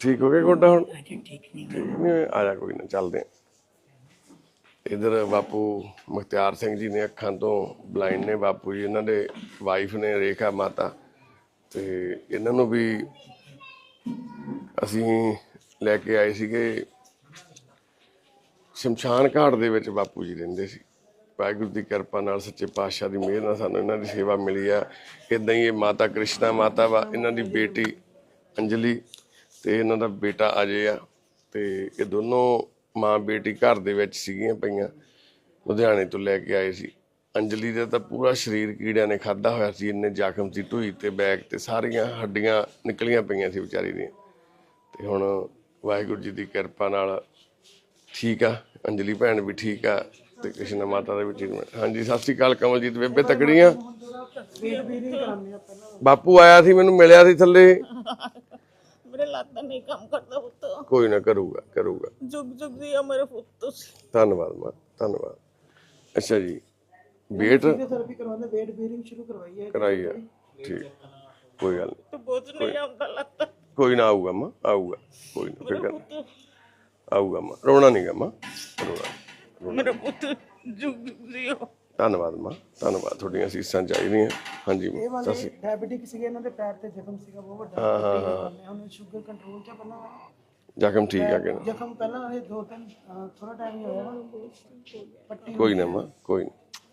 ਠੀਕ ਹੋ ਗਿਆ ਗੋਡਾ ਹੁਣ? ਠੀਕ ਨਹੀਂ। ਆ ਜਾ ਕੋਈ ਨਾ ਚੱਲਦੇ ਆ। ਇਧਰ ਬਾਪੂ ਮੁਖਤਿਆਰ ਸਿੰਘ ਜੀ ਨੇ ਅੱਖਾਂ ਤੋਂ ਬਲਾਈਂਡ ਨੇ ਬਾਪੂ ਜੀ, ਇਹਨਾਂ ਦੇ ਵਾਈਫ ਨੇ ਰੇਖਾ ਮਾਤਾ। ਤੇ ਇਹਨਾਂ ਨੂੰ ਵੀ ਅਸੀਂ ਲੈ ਕੇ ਆਏ ਸੀਗੇ। ਸ਼ਮਸ਼ਾਨ ਘਾਟ ਦੇ ਵਿੱਚ ਬਾਪੂ ਜੀ ਰਹਿੰਦੇ ਸੀ। ਵਾਹਿਗੁਰੂ ਦੀ ਕਿਰਪਾ ਨਾਲ ਸੱਚੇ ਪਾਤਸ਼ਾਹ ਦੀ ਮਿਹਰ ਨਾਲ ਸਾਨੂੰ ਇਹਨਾਂ ਦੀ ਸੇਵਾ ਮਿਲੀ ਆ। ਇਦਾਂ ਹੀ ਇਹ ਮਾਤਾ ਕ੍ਰਿਸ਼ਨਾ ਮਾਤਾ ਵਾ, ਇਹਨਾਂ ਦੀ ਬੇਟੀ ਅੰਜਲੀ ਤੇ ਇਹਨਾਂ ਦਾ ਬੇਟਾ ਅਜੇ ਆ। ਤੇ ਇਹ ਦੋਨੋਂ ਮਾਂ ਬੇਟੀ ਘਰ ਦੇ ਵਿੱਚ ਸੀਗੀਆਂ ਪਈਆਂ ਲੁਧਿਆਣੇ ਤੋਂ ਲੈ ਕੇ ਆਏ ਸੀ। ਅੰਜਲੀ ਦਾ ਤਾਂ ਪੂਰਾ ਸਰੀਰ ਕੀੜਿਆਂ ਨੇ ਖਾਦਾ ਹੋਇਆ ਸੀ ਇੰਨੇ ਜ਼ਖਮ ਸੀ ਢੂਈ ਤੇ ਬੈਕ ਤੇ ਸਾਰੀਆਂ ਹੱਡੀਆਂ ਨਿਕਲੀਆਂ ਪਈਆਂ ਸੀ ਵਿਚਾਰੀ ਦੀਆਂ। ਤੇ ਹੁਣ ਵਾਹਿਗੁਰੂ ਜੀ ਦੀ ਕਿਰਪਾ ਨਾਲ ਠੀਕ ਆ ਅੰਜਲੀ ਭੈਣ ਵੀ ਠੀਕ ਆ ਤੇ ਕ੍ਰਿਸ਼ਨ ਮਾਤਾ ਦਾ ਵੀ ਟ੍ਰੀਟਮੈਂਟ ਹਾਂਜੀ ਸਤਿ ਸ਼੍ਰੀ ਅਕਾਲ ਕਮਲਜੀਤ ਬੇਬੇ ਤਕੜੀਆਂ ਬਾਪੂ ਆਇਆ ਸੀ ਮੈਨੂੰ ਮਿਲਿਆ ਸੀ ਥੱਲੇ। ਮੇਰੇ ਲੱਤ ਨਹੀਂ ਕੰਮ ਕਰਦਾ ਪੁੱਤ। ਕੋਈ ਨਾ ਕਰੂਗਾ ਕਰੂਗਾ। ਜੁਗ ਜੁਗ ਜੀ ਮੇਰੇ ਪੁੱਤ ਧੰਨਵਾਦ ਮਾਂ ਧੰਨਵਾਦ। ਅੱਛਾ ਜੀ ਵੇਟ ਫਿਜ਼ੀਓਥੈਰੇਪੀ ਕਰਵਾਉਂਦੇ ਵੇਟ ਬੀਅਰਿੰਗ ਸ਼ੁਰੂ ਕਰਵਾਈ ਹੈ। ਕਰਾਈ ਆ ਠੀਕ ਕੋਈ ਗੱਲ ਨਹੀਂ। ਤੇ ਬੋਝ ਨਹੀਂ ਆਉਂਦਾ ਲੱਤ। ਕੋਈ ਨਾ ਆਊਗਾ ਮਾਂ ਆਊਗਾ ਕੋਈ ਨਾ ਫਿਕਰ ਨਹੀਂ। ਆਊਗਾ ਮਾਂ ਰੋਣਾ ਨਹੀਂਗਾ ਮਾਂ ਰੋਣਾ ਮੇਰਾ ਪੁੱਤ ਜੁਗ ਜੁਗ ਜੀਓ ਧੰਨਵਾਦ ਮਾਂ ਧੰਨਵਾਦ ਤੁਹਾਡੀਆਂ ਸੀਸਾਂ ਚਾਹੀਦੀਆਂ। ਹਾਂਜੀ ਇਹ ਮਾਂ ਵਾਲੇ ਡਾਇਬੀਟਿਕ ਸੀਗੇ ਇਹਨਾਂ ਦੇ ਪੈਰ ਤੇ ਜ਼ਖਮ ਸੀਗਾ ਬਹੁਤ ਵੱਡਾ। ਹਾਂ ਹਾਂ ਹਾਂ। ਹੁਣ ਸ਼ੂਗਰ ਕੰਟਰੋਲ ਚ ਆ ਪਹਿਲਾਂ? ਜ਼ਖਮ ਠੀਕ ਆ ਕਿ ਨਾ? ਜ਼ਖਮ ਪਹਿਲਾਂ ਨਾਲੇ ਦੋ ਤਿੰਨ ਥੋੜਾ ਟਾਈਮ ਹੀ ਹੋਇਆ ਨਾ। ਪੱਟੀ ਕੋਈ ਨਾ ਮਾਂ ਕੋਈ ਨਾ।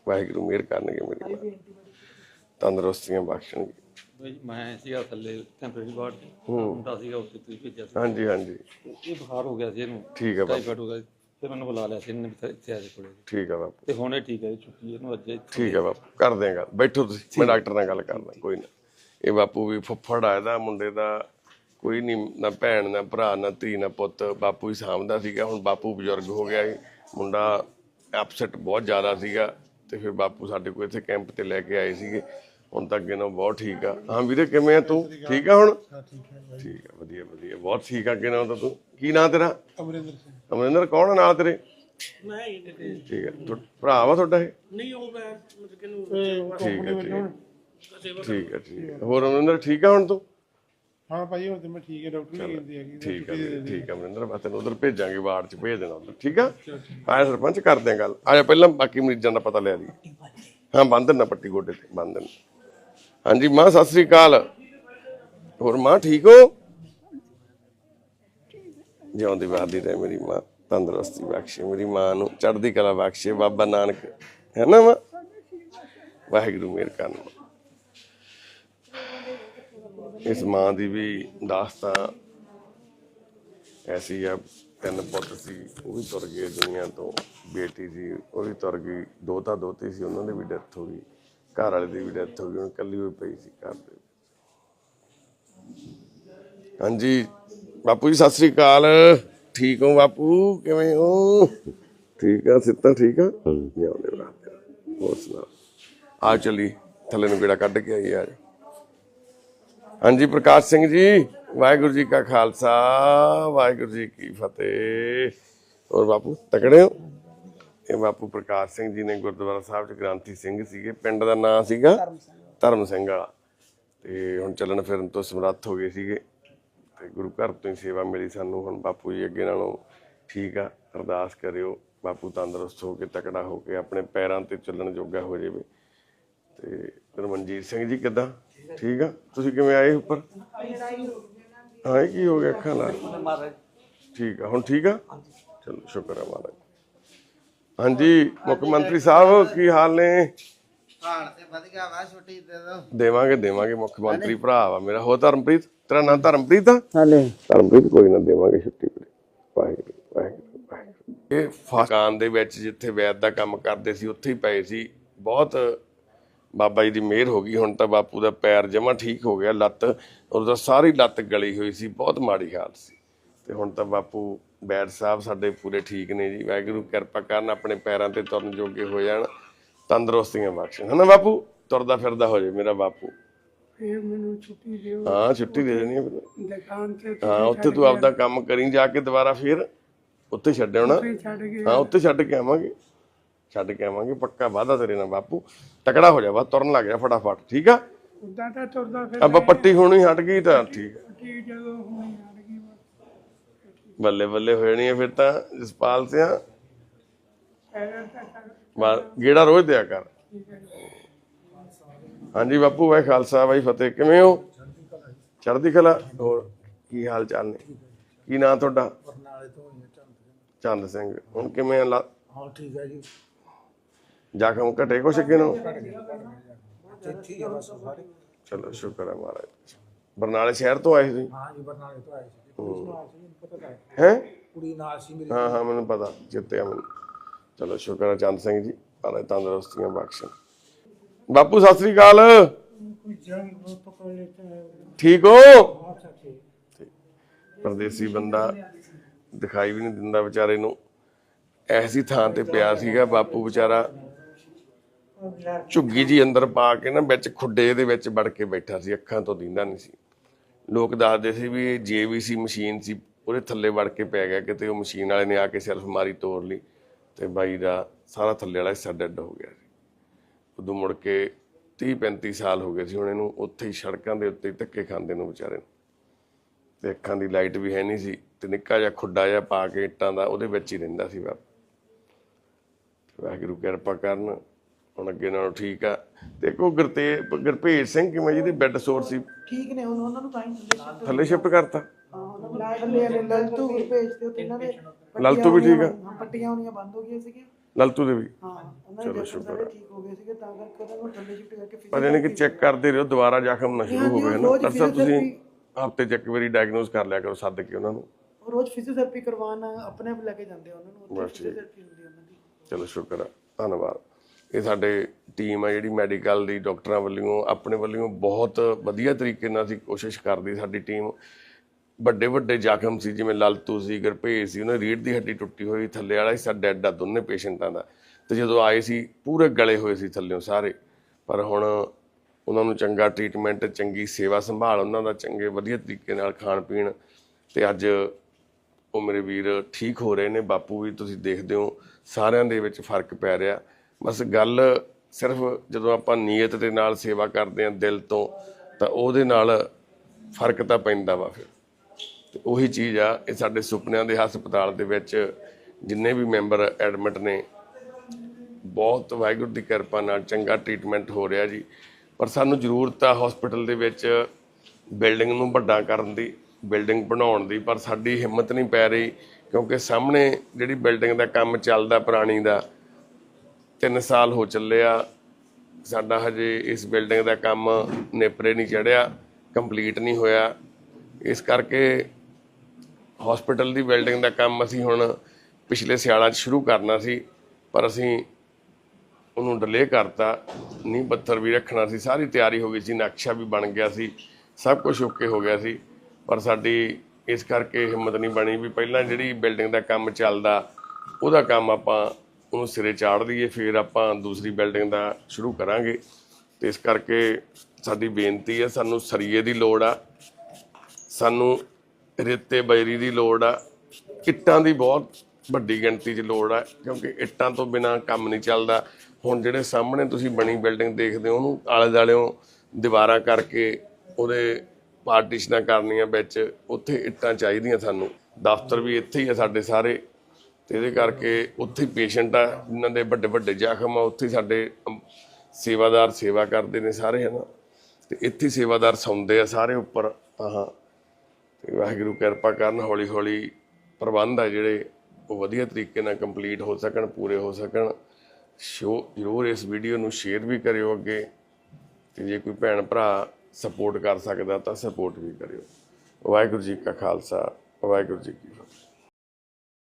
ਵਾਹਿਗੁਰੂ ਮਿਹਰ ਕਰਨਗੇ ਮੇਰੀ ਮਾਂ। ਤੰਦਰੁਸਤੀਆਂ ਬਖਸ਼ਣਗੇ। ਬਈ ਮੈਂ ਸੀਗਾ ਥੱਲੇ ਟੈਂਪਰੇਰੀ ਵਾਰਡ ਤੇ ਮੁੰਡਾ ਸੀਗਾ ਉੱਥੇ ਤੁਸੀਂ ਭੇਜਿਆ ਸੀ। ਹਾਂਜੀ ਹਾਂਜੀ। ਇਹ ਬੁਖਾਰ ਹੋ ਗਿਆ ਸੀ ਇਹਨੂੰ। ਠੀਕ ਆ ਬਾਪੂ ਟਾਈਫਾਇਡ ਹੋ ਗਿਆ ਸੀ। ਫਿਰ ਮੈਨੂੰ ਬੁਲਾ ਲਿਆ ਸੀ ਇਹਨੇ ਵੀ ਇੱਥੇ ਆ ਜਾ ਕੋਲੇ ਠੀਕ ਆ ਬਾਪੂ। ਤੇ ਹੁਣੇ ਠੀਕ ਹੈ ਜੀ, ਛੁੱਟੀ ਇਹਨੂੰ ਅੱਜ ਇੱਥੇ ਠੀਕ ਆ ਬਾਪੂ ਕਰਦੇ ਆਂ ਗੱਲ। ਬੈਠੋ ਤੁਸੀਂ ਮੈਂ ਡਾਕਟਰ ਨਾਲ ਗੱਲ ਕਰਦਾ ਕੋਈ ਨਾ। ਇਹ ਬਾਪੂ ਵੀ ਫੁੱਫੜ ਆ ਇਹਦਾ ਮੁੰਡੇ ਦਾ ਕੋਈ ਨਹੀਂ ਨਾ ਭੈਣ ਨਾ ਭਰਾ ਨਾ ਧੀ ਨਾ ਪੁੱਤ ਬਾਪੂ ਹੀ ਸਾਂਭਦਾ ਸੀਗਾ। ਹੁਣ ਬਾਪੂ ਬਜ਼ੁਰਗ ਹੋ ਗਿਆ ਸੀ ਮੁੰਡਾ ਅਪਸੈਟ ਬਹੁਤ ਜ਼ਿਆਦਾ ਸੀਗਾ। ਤੇ ਫਿਰ ਬਾਪੂ ਸਾਡੇ ਕੋਲ ਇੱਥੇ ਕੈਂਪ ਤੇ ਲੈ ਕੇ ਆਏ ਸੀਗੇ। ਹੁਣ ਤਾਂ ਅੱਗੇ ਨਾਲੋਂ ਬਹੁਤ ਠੀਕ ਆ। ਹਾਂ ਵੀਰੇ ਕਿਵੇਂ ਆ ਤੂੰ? ਠੀਕ ਆ ਹੁਣ? ਠੀਕ ਆ ਵਧੀਆ ਵਧੀਆ। ਬਹੁਤ ਠੀਕ ਆ ਅੱਗੇ ਨਾਲੋਂ ਤਾਂ ਤੂੰ। ਕੀ ਨਾਂ ਤੇਰਾ? ਅਮਰਿੰਦਰ ਸਿੰਘ। ਅਮਰਿੰਦਰ ਕੌਣ ਆ ਨਾਲ ਤੇਰੇ? ਮੈਂ ਠੀਕ ਤੁਹਾ- ਭਰਾ ਵਾ ਤੁਹਾਡਾ ਇਹ? ਨਹੀਂ ਉਹ ਮੈਂ ਮਤਲਬ ਕਿ ਨੂੰ ਠੀਕ ਹੈ ਠੀਕ ਹੈ ਠੀਕ ਹੈ ਠੀਕ ਹੈ ਹੋਰ ਅਮਰਿੰਦਰ ਠੀਕ ਆ ਹੁਣ ਤੂੰ? ਹਾਂ ਭਾਈ ਹੁਣ ਤੇ ਮੈਂ ਠੀਕ ਹੈ ਡਾਕਟਰ ਵੀ ਕਹਿੰਦੇ ਆ ਕਿ ਠੀਕ ਵੀਰੇ, ਠੀਕ ਹੈ ਅਮਰਿੰਦਰ ਬਸ ਤੈਨੂੰ ਉਧਰ ਭੇਜਾਂਗੇ ਵਾਰਡ 'ਚ ਭੇਜ ਦੇਣਾ ਉਧਰ ਠੀਕ ਆ? ਆਇਆ ਸਰਪੰਚ ਕਰਦੇ ਆ ਗੱਲ। ਆਇਆ ਪਹਿਲਾਂ ਬਾਕੀ ਮਰੀਜ਼ਾਂ ਦਾ ਪਤਾ ਲਿਆ ਲਈ ਹਾਂ ਬੰਦ ਦੇਣਾ ਪੱਟੀ ਗੋਡੇ ਤੇ ਬੰਦ ਦੇਣਾ ਹਾਂਜੀ, ਮਾਂ, ਸਤਿ ਸ੍ਰੀ ਅਕਾਲ। ਹੋਰ ਮਾਂ, ਠੀਕ ਹੋ? ਜਿਉਂਦੀ ਬਾਦੀ ਰਹੇ ਮੇਰੀ ਮਾਂ, ਤੰਦਰੁਸਤੀ ਬਖਸ਼ੇ ਮੇਰੀ ਮਾਂ ਨੂੰ, ਚੜ੍ਹਦੀ ਕਲਾ ਬਖਸ਼ੇ ਬਾਬਾ ਨਾਨਕ, ਹੈ ਨਾ ਮਾਂ? ਵਾਹਿਗੁਰੂ ਮਿਹਰ ਕਰਨ। ਇਸ ਮਾਂ ਦੀ ਵੀ ਦਾਸਤਾਂ ਐਸੀ ਆ, ਤਿੰਨ ਪੁੱਤ ਸੀ, ਉਹ ਵੀ ਤੁਰ ਗਏ ਦੁਨੀਆ ਤੋਂ। ਬੇਟੀ ਸੀ, ਉਹ ਵੀ ਤੁਰ ਗਈ ਦੋਤਾ ਦੋਤੀ ਸੀ, ਉਹਨਾਂ ਦੀ ਵੀ ਡੈਥ ਹੋ ਗਈ। ਘਰ ਵਾਲੇ ਦੀ ਵੀ ਡੈਥ ਹੋ ਗਈ ਹੁਣ ਇਕੱਲੀ ਹੋਈ ਪਈ ਸੀ ਘਰ ਦੇ। ਹਾਂਜੀ ਬਾਪੂ ਜੀ ਸਤਿ ਸ੍ਰੀ ਅਕਾਲ। ਠੀਕ ਹੋ ਬਾਪੂ? ਕਿਵੇਂ ਹੋ? ਠੀਕ ਆ ਸਿੱਤਾ ਠੀਕ ਆ? ਜਿਉਂਦੇ ਬਾਤ ਹੋਰ ਸੁਣਾ ਆ ਚੱਲੀ ਥੱਲੇ ਨੂੰ ਗੇੜਾ ਕੱਢ ਕੇ ਆਈ ਆ। ਹਾਂਜੀ ਪ੍ਰਕਾਸ਼ ਸਿੰਘ ਜੀ ਵਾਹਿਗੁਰੂ ਜੀ ਕਾ ਖਾਲਸਾ ਵਾਹਿਗੁਰੂ ਜੀ ਕੀ ਫਤਿਹ। ਹੋਰ ਬਾਪੂ ਤਕੜੇ ਹੋ? ਇਹ ਬਾਪੂ ਪ੍ਰਕਾਸ਼ ਸਿੰਘ ਜੀ ਨੇ ਗੁਰਦੁਆਰਾ ਸਾਹਿਬ ਚ ਗ੍ਰਾਂਥੀ ਸਿੰਘ ਸੀਗੇ ਪਿੰਡ ਦਾ ਨਾਂ ਸੀਗਾ ਧਰਮ ਸਿੰਘ ਵਾਲਾ। ਤੇ ਹੁਣ ਚੱਲਣ ਫਿਰਨ ਤੋਂ ਸਮਰੱਥ ਹੋ ਗਏ ਸੀਗੇ ਤੇ ਗੁਰੂ ਘਰ ਤੋਂ ਹੀ ਸੇਵਾ ਮਿਲੀ ਸਾਨੂੰ ਹੁਣ ਬਾਪੂ ਜੀ ਅੱਗੇ ਨਾਲੋਂ ਠੀਕ ਆ ਅਰਦਾਸ ਕਰਿਓ ਬਾਪੂ ਤੰਦਰੁਸਤ ਹੋ ਕੇ ਤਕੜਾ ਹੋ ਕੇ ਆਪਣੇ ਪੈਰਾਂ ਤੇ ਚੱਲਣ ਜੋਗਾ ਹੋ ਜਾਵੇ। ਤੇ ਰਮਨਜੀਤ ਸਿੰਘ ਜੀ ਕਿੱਦਾਂ? ਠੀਕ ਆ? ਤੁਸੀਂ ਕਿਵੇਂ ਆਏ ਉੱਪਰ? ਹਾਂ ਕੀ ਹੋ ਗਿਆ ਅੱਖਾਂ ਨਾਲ? ਠੀਕ ਆ ਹੁਣ ਠੀਕ ਆ? ਚਲੋ ਸ਼ੁਕਰ ਆ ਮਹਾਰਾਜ। ਹਾਂਜੀ ਮੁੱਖ ਮੰਤਰੀ ਸਾਹਿਬ ਕੀ ਹਾਲ ਨੇ? ਹਾਲ ਤੇ ਵਧੀਆ ਵਾ ਛੁੱਟੀ ਦੇ ਦੋ ਦੇਵਾਂਗੇ ਦੇਵਾਂਗੇ ਮੁੱਖ ਮੰਤਰੀ ਭਰਾ ਵਾ ਮੇਰਾ। ਹੋ ਧਰਮਪ੍ਰੀਤ ਤੇਰਾ ਨਾਂ ਧਰਮਪ੍ਰੀਤ ਆ? ਹਾਲੇ ਧਰਮਪ੍ਰੀਤ ਕੋਈ ਨਾ ਦੇਵਾਂਗੇ ਛੁੱਟੀ ਵਾਹਿਗੁਰੂ ਵਾਹਿਗੁਰੂ ਵਾਹਿਗੁਰੂ। ਇਹ ਫਾਕਾਨ ਦੇ ਵਿੱਚ ਜਿੱਥੇ ਵੈਦ ਦਾ ਕੰਮ ਕਰਦੇ ਸੀ ਉੱਥੇ ਹੀ ਪਏ ਸੀ। ਬਹੁਤ ਬਾਬਾ ਜੀ ਦੀ ਮਿਹਰ ਹੋ ਗਈ ਹੁਣ ਤਾਂ ਬਾਪੂ ਦਾ ਪੈਰ ਜਮਾ ਠੀਕ ਹੋ ਗਿਆ ਲੱਤ ਉਹਦਾ ਸਾਰੀ ਲੱਤ ਗਲੀ ਹੋਈ ਸੀ ਬਹੁਤ ਮਾੜੀ ਹਾਲਤ ਸੀ। ਤੇ ਹੁਣ ਤਾਂ ਬਾਪੂ ਬੈਡ ਸਾਹਿਬ ਸਾਡੇ ਪੂਰੇ ਠੀਕ ਨੇ ਜੀ। ਵਾਹਿਗੁਰੂ ਕਿਰਪਾ ਕਰਨ ਆਪਣੇ ਪੈਰਾਂ ਤੇ ਤੁਰਨ ਜੋਗੇ ਹੋ ਜਾਣ ਤੰਦਰੁਸਤੀਆਂ ਬਖਸ਼ਣ। ਹਨਾ ਬਾਪੂ? ਤੁਰਦਾ ਫਿਰਦਾ ਹੋ ਜਾਏ ਮੇਰਾ ਬਾਪੂ। ਫਿਰ ਮੈਨੂੰ ਛੁੱਟੀ ਦਿਓ। ਹਾਂ ਛੁੱਟੀ ਦੇ ਦੇਣੀ ਹੈ ਫਿਰ। ਦੁਕਾਨ ਤੇ ਹਾਂ ਉੱਥੇ ਤੂੰ ਆਪਦਾ ਕੰਮ ਕਰੀ ਜਾ ਕੇ ਦੁਬਾਰਾ ਫੇਰ ਉੱਥੇ ਛੱਡ ਆਉਣਾ। ਹਾਂ ਉੱਥੇ ਛੱਡ ਕੇ ਆਵਾਂਗੇ। ਛੱਡ ਕੇ ਆਵਾਂਗੇ ਪੱਕਾ ਵਾਦਾ ਤੇਰੇ ਨਾਲ ਬਾਪੂ। ਤਕੜਾ ਹੋ ਜਾ ਬਸ ਤੁਰਨ ਲੱਗ ਜਾ ਫਟਾਫਟ ਠੀਕ ਆ? ਉਦਾਂ ਤਾਂ ਤੁਰਦਾ ਫਿਰ ਆਪਾਂ ਪੱਟੀ ਹੋਣੀ ਹਟ ਗਈ ਤਾਂ ਠੀਕ ਆ। ਕੀ ਜਦੋਂ ਹੋਣੀ ਬੱਲੇ ਬੱਲੇ ਹੋ ਜਾਣੀ ਆ ਫਿਰ ਤਾਂ ਜਸਪਾਲ ਸਿਆ ਐਵੇਂ ਤਾਂ ਕਰ- ਬਸ ਗੇੜਾ ਰੋਜ਼ ਦਿਆ ਕਰ ਹਾਂਜੀ ਬਾਪੂ ਵਾਹਿ ਖਾਲਸਾ ਵਾਹਿ ਫਤਿਹ ਕਿਵੇਂ ਹੋ ਚੜ੍ਹਦੀ ਕਲਾ ਹੋਰ ਕੀ ਹਾਲ ਚਾਲ ਨੇ ਕੀ ਨਾਂ ਤੁਹਾਡਾ ਬਰਨਾਲੇ ਤੋਂ ਹੋਈ ਚੰਦ ਚੰਦ ਸਿੰਘ ਹੁਣ ਕਿਵੇਂ ਆ ਲਾ- ਹਾਂ ਠੀਕ ਹੈ ਜੀ ਜ਼ਖਮ ਘਟੇ ਕੁਛ ਅੱਗੇ ਨੂੰ ਇੱਥੇ ਹੀ ਆ ਬਸ ਸਾਰੇ ਚਲੋ ਸ਼ੁਕਰ ਹੈ ਮਹਾਰਾਜ ਬਰਨਾਲੇ ਸ਼ਹਿਰ ਤੋਂ ਆਏ ਸੀ ਹਾਂ ਜੀ ਬਰਨਾਲੇ ਤੋਂ ਆਏ ਸੀ ਹੈ? ਕੁੜੀ ਨਾਲ ਸੀ ਮੇਰੀ ਹਾਂ ਹਾਂ ਮੈਨੂੰ ਪਤਾ ਜਿੱਤੇ ਅਮਨ ਚਲੋ ਸ਼ੁਕਰ ਹੈ ਚੰਦ ਸਿੰਘ ਜੀ ਮਹਾਰਾਜ ਤੰਦਰੁਸਤੀਆਂ ਬਖਸ਼ਣ। ਬਾਪੂ ਸਤਿ ਸ੍ਰੀ ਅਕਾਲ। ਠੀਕ ਹੋ? ਪਰਦੇਸੀ ਬੰਦਾ ਦਿਖਾਈ ਵੀ ਨਹੀਂ ਦਿੰਦਾ ਵਿਚਾਰੇ ਨੂੰ। ਐਸੀ ਥਾਂ ਤੇ ਪਿਆ ਸੀਗਾ ਬਾਪੂ ਵਿਚਾਰਾ। ਝੁੱਗੀ ਜੀ ਅੰਦਰ ਪਾ ਕੇ ਨਾ ਵਿੱਚ ਖੁੱਡੇ ਦੇ ਵਿੱਚ ਵੜ ਕੇ ਬੈਠਾ ਸੀ ਅੱਖਾਂ ਤੋਂ ਦਿੰਦਾ ਨਹੀਂ ਸੀ। ਲੋਕ ਦੱਸਦੇ ਸੀ ਵੀ ਇਹ ਜੇਵੀਸੀ ਮਸ਼ੀਨ ਸੀ, ਉਹਦੇ ਥੱਲੇ ਵੜ ਕੇ ਪੈ ਗਿਆ ਕਿਤੇ, ਉਹ ਮਸ਼ੀਨ ਵਾਲੇ ਨੇ ਆ ਕੇ ਸਿਰਫ ਮਾਰੀ ਤੋੜ ਲਈ ਤੇ ਬਾਈ ਦਾ ਸਾਰਾ ਥੱਲੇ ਵਾਲਾ ਹਿੱਸਾ ਡੈੱਡ ਹੋ ਗਿਆ ਸੀ। ਉਦੋਂ ਮੁੜ ਕੇ 30 35 ਸਾਲ ਹੋ ਗਏ ਸੀ, ਹੁਣ ਇਹਨੂੰ ਉੱਥੇ ਹੀ ਸੜਕਾਂ ਦੇ ਉੱਤੇ ਧੱਕੇ ਖਾਂਦੇ ਨੂੰ ਵਿਚਾਰੇ ਨੂੰ। ਤੇ ਅੱਖਾਂ ਦੀ ਲਾਈਟ ਵੀ ਹੈ ਨਹੀਂ ਸੀ ਤੇ ਨਿੱਕਾ ਜਿਹਾ ਖੁੱਡਾ ਜਿਹਾ ਪਾ ਕੇ ਇੱਟਾਂ ਦਾ ਉਹਦੇ ਵਿੱਚ ਹੀ ਰਹਿੰਦਾ ਸੀ ਬਾਪ। ਵਾਹਿਗੁਰੂ ਕਿਰਪਾ ਕਰਨ ਹੁਣ ਅੱਗੇ ਨਾਲੋਂ ਠੀਕ ਆ। ਤੇ ਕੋ ਗੁਰਤੇ ਸਿੰਘ ਕਿਵੇਂ ਜਿਹਦੀ ਬੈੱਡ ਸੋਰ ਸੀ? ਠੀਕ ਨੇ ਹੁਣ ਉਹਨਾਂ ਨੂੰ ਤਾਂ ਹੀ ਥੱਲੇ ਥੱਲੇ ਸ਼ਿਫਟ ਕਰਤਾ। ਹਾਂ ਲਲਤੂ ਵੀ ਭੇਜਦੇ ਤੇ ਇਹਨਾਂ ਦੇ ਲਲਤੂ ਵੀ ਠੀਕ ਆ। ਹਾਂ, ਪੱਟੀਆਂ ਹੋਣੀਆਂ ਬੰਦ ਹੋ ਗਈਆਂ ਸੀਗੀਆਂ। ਲਲਤੂ ਦੇ ਵੀ। ਹਾਂ ਉਹਨਾਂ ਦੇ ਜਖਮ ਸਾਰੇ ਠੀਕ ਹੋ ਗਏ ਸੀਗੇ ਤਾਂ ਕਰਕੇ ਉਹਨਾਂ ਨੂੰ ਥੱਲੇ ਸ਼ਿਫਟ ਕਰਕੇ ਫਿਰ ਪਰ ਇਹਨੇ ਕਿ ਚੈੱਕ ਕਰਦੇ ਰਹੋ ਦੁਬਾਰਾ ਜ਼ਖਮ ਨਾ ਸ਼ੁਰੂ ਹੋਵੇ ਨਾ? ਡਾਕਟਰ ਸਾਹਿਬ ਤੁਸੀਂ ਹਫ਼ਤੇ ਚ ਇੱਕ ਵਾਰੀ ਡਾਇਗਨੋਸ ਕਰ ਲਿਆ ਕਰੋ ਸੱਦ ਕੇ ਉਹਨਾਂ ਨੂੰ। ਉਹ ਰੋਜ਼ ਫਿਜ਼ੀਓਥੈਰੇਪੀ ਕਰਵਾਉਣ ਆਪਣੇ ਆਪ ਲੈ ਕੇ ਜਾਂਦੇ ਉਹਨਾਂ ਨੂੰ ਉੱਥੇ ਬਸ ਠੀਕ। ਫਿਜ਼ੀਓਥੈਰੇਪੀ ਹੁੰਦੀ ਆ ਉਹਨਾਂ ਦੀ। ਚਲੋ ਸ਼ੁਕਰ ਆ ਧੰਨਵਾਦ। ਇਹ ਸਾਡੇ ਟੀਮ ਆ ਜਿਹੜੀ ਮੈਡੀਕਲ ਦੀ ਡਾਕਟਰਾਂ ਵੱਲੋਂ, ਆਪਣੇ ਵੱਲੋਂ ਬਹੁਤ ਵਧੀਆ ਤਰੀਕੇ ਨਾਲ ਅਸੀਂ ਕੋਸ਼ਿਸ਼ ਕਰਦੀ ਸਾਡੀ ਟੀਮ ਵੱਡੇ ਵੱਡੇ ਜ਼ਖਮ ਸੀ, ਜਿਵੇਂ ਲਲਤੂ ਸੀ, ਗਰਭੇਜ ਸੀ, ਉਹਨਾਂ ਦੀ ਰੀੜ ਦੀ ਹੱਡੀ ਟੁੱਟੀ ਹੋਈ, ਥੱਲੇ ਵਾਲਾ ਹਿੱਸਾ ਡੈਡ ਆ ਦੋਨੇ ਪੇਸ਼ੈਂਟਾਂ ਦਾ। ਤੇ ਜਦੋਂ ਆਏ ਸੀ, ਪੂਰੇ ਗਲੇ ਹੋਏ ਸੀ ਥੱਲਿਓਂ ਸਾਰੇ। ਪਰ ਹੁਣ ਉਹਨਾਂ ਨੂੰ ਚੰਗਾ ਟ੍ਰੀਟਮੈਂਟ ਚੰਗੀ ਸੇਵਾ ਸੰਭਾਲ, ਉਹਨਾਂ ਦਾ ਚੰਗੇ, ਵਧੀਆ ਤਰੀਕੇ ਨਾਲ ਖਾਣ ਪੀਣ ਤੇ ਅੱਜ ਉਹ ਮੇਰੇ ਵੀਰ ਠੀਕ ਹੋ ਰਹੇ ਨੇ। ਬਾਪੂ ਵੀ ਤੁਸੀਂ ਦੇਖਦੇ ਹੋ, ਸਾਰਿਆਂ ਦੇ ਵਿੱਚ ਫ਼ਰਕ ਪੈ ਰਿਹਾ। ਬਸ ਗੱਲ ਸਿਰਫ ਜਦੋਂ ਆਪਾਂ ਨੀਅਤ ਦੇ ਨਾਲ ਸੇਵਾ ਕਰਦੇ ਹਾਂ ਦਿਲ ਤੋਂ, ਤਾਂ ਉਹਦੇ ਨਾਲ ਫ਼ਰਕ ਤਾਂ ਪੈਂਦਾ ਵਾ ਫਿਰ। ਤੇ ਉਹੀ ਚੀਜ਼ ਆ, ਇਹ ਸਾਡੇ ਸੁਪਨਿਆਂ ਦੇ ਹਸਪਤਾਲ ਦੇ ਵਿੱਚ ਜਿੰਨੇ ਵੀ ਮੈਂਬਰ ਐਡਮਿਟ ਨੇ, ਬਹੁਤ ਵਾਹਿਗੁਰੂ ਦੀ ਕਿਰਪਾ ਨਾਲ ਚੰਗਾ ਟ੍ਰੀਟਮੈਂਟ ਹੋ ਰਿਹਾ ਜੀ। ਪਰ ਸਾਨੂੰ ਜ਼ਰੂਰਤ ਆ ਹਸਪੀਟਲ ਦੇ ਵਿੱਚ ਬਿਲਡਿੰਗ ਨੂੰ ਵੱਡਾ ਕਰਨ ਦੀ, ਬਿਲਡਿੰਗ ਬਣਾਉਣ ਦੀ, ਪਰ ਸਾਡੀ ਹਿੰਮਤ ਨਹੀਂ ਪੈ ਰਹੀ, ਕਿਉਂਕਿ ਸਾਹਮਣੇ ਜਿਹੜੀ ਬਿਲਡਿੰਗ ਦਾ ਕੰਮ ਚੱਲਦਾ ਪੁਰਾਣੀ ਦਾ 3 ਸਾਲ ਹੋ ਚੱਲਿਆ ਸਾਡਾ ਹਜੇ ਇਸ ਬਿਲਡਿੰਗ ਦਾ ਕੰਮ ਨੇਪਰੇ ਨਹੀਂ ਚੜਿਆ, ਕੰਪਲੀਟ ਨਹੀਂ ਹੋਇਆ। ਇਸ ਕਰਕੇ ਹਸਪੀਟਲ ਦੀ ਬਿਲਡਿੰਗ ਦਾ ਕੰਮ ਅਸੀਂ ਹੁਣ ਪਿਛਲੇ ਸਿਆਲਾਂ 'ਚ ਸ਼ੁਰੂ ਕਰਨਾ ਸੀ, ਪਰ ਅਸੀਂ ਉਹਨੂੰ ਡਿਲੇ ਕਰਤਾ। ਨੀਂਹ ਪੱਥਰ ਵੀ ਰੱਖਣਾ ਸੀ, ਸਾਰੀ ਤਿਆਰੀ ਹੋ ਗਈ ਸੀ, ਨਕਸ਼ਾ ਵੀ ਬਣ ਗਿਆ ਸੀ, ਸਭ ਕੁਝ ਓਕੇ ਹੋ ਗਿਆ ਸੀ। ਪਰ ਸਾਡੀ ਇਸ ਕਰਕੇ ਹਿੰਮਤ ਨਹੀਂ ਬਣੀ ਵੀ ਪਹਿਲਾਂ ਜਿਹੜੀ ਬਿਲਡਿੰਗ ਦਾ ਕੰਮ ਚੱਲਦਾ, ਉਹਦਾ ਕੰਮ ਆਪਾਂ ਉਹਨੂੰ ਸਿਰੇ ਚਾੜ ਦਈਏ, ਫਿਰ ਆਪਾਂ ਦੂਸਰੀ ਬਿਲਡਿੰਗ ਦਾ ਸ਼ੁਰੂ ਕਰਾਂਗੇ। ਤੇ ਇਸ ਕਰਕੇ ਸਾਡੀ ਬੇਨਤੀ ਹੈ, ਸਾਨੂੰ ਸਰੀਏ ਦੀ ਲੋੜ ਆ, ਸਾਨੂੰ ਰੇਤੇ ਬਜਰੀ ਦੀ ਲੋੜ ਆ, ਇੱਟਾਂ ਦੀ ਬਹੁਤ ਵੱਡੀ ਗਿਣਤੀ 'ਚ ਲੋੜ ਆ, ਕਿਉਂਕਿ ਇੱਟਾਂ ਤੋਂ ਬਿਨਾ ਕੰਮ ਨਹੀਂ ਚੱਲਦਾ। ਹੁਣ ਜਿਹੜੇ ਸਾਹਮਣੇ ਤੁਸੀਂ ਬਣੀ ਬਿਲਡਿੰਗ ਦੇਖਦੇ ਹੋ, ਉਹਨੂੰ ਆਲੇ ਦਾਲਿਓਂ ਦੀਵਾਰਾਂ ਕਰਕੇ ਉਹਦੇ ਪਾਰਟੀਸ਼ਨਾਂ ਕਰਨੀਆਂ ਵਿੱਚ, ਉੱਥੇ ਇੱਟਾਂ ਚਾਹੀਦੀਆਂ ਸਾਨੂੰ। ਦਫ਼ਤਰ ਵੀ ਇੱਥੇ ਹੀ ਆ ਸਾਡੇ ਸਾਰੇ। ਇਹਦੇ ਕਰਕੇ ਉੱਥੇ ਪੇਸ਼ੈਂਟ ਆ, ਜਿਨ੍ਹਾਂ ਦੇ ਵੱਡੇ ਵੱਡੇ ਜ਼ਖਮ ਆ, ਉੱਥੇ ਸਾਡੇ ਸੇਵਾਦਾਰ ਸੇਵਾ ਕਰਦੇ ਨੇ ਸਾਰੇ, ਹਨਾ? ਤੇ ਇੱਥੇ ਸੇਵਾਦਾਰ ਸੌਂਦੇ ਆ ਸਾਰੇ ਉੱਪਰ, ਤਾਂ ਤੇ ਵਾਹਿਗੁਰੂ ਕਿਰਪਾ ਕਰਨ ਹੌਲੀ ਹੌਲੀ ਪ੍ਰਬੰਧ ਆ ਜਿਹੜੇ, ਉਹ ਵਧੀਆ ਤਰੀਕੇ ਨਾਲ ਕੰਪਲੀਟ ਹੋ ਸਕਣ, ਪੂਰੇ ਹੋ ਸਕਣ। ਸ਼ੋ, ਜ਼ਰੂਰ ਇਸ ਵੀਡੀਓ ਨੂੰ ਸ਼ੇਅਰ ਵੀ ਕਰਿਓ ਅੱਗੇ। ਤੇ ਜੇ ਕੋਈ ਭੈਣ ਭਰਾ ਸਪੋਰਟ ਕਰ ਸਕਦਾ, ਤਾਂ ਸਪੋਰਟ ਵੀ ਕਰਿਓ। ਵਾਹਿਗੁਰੂ ਜੀ ਕਾ ਖਾਲਸਾ, ਵਾਹਿਗੁਰੂ ਜੀ ਕੀ ਫਤਿਹ।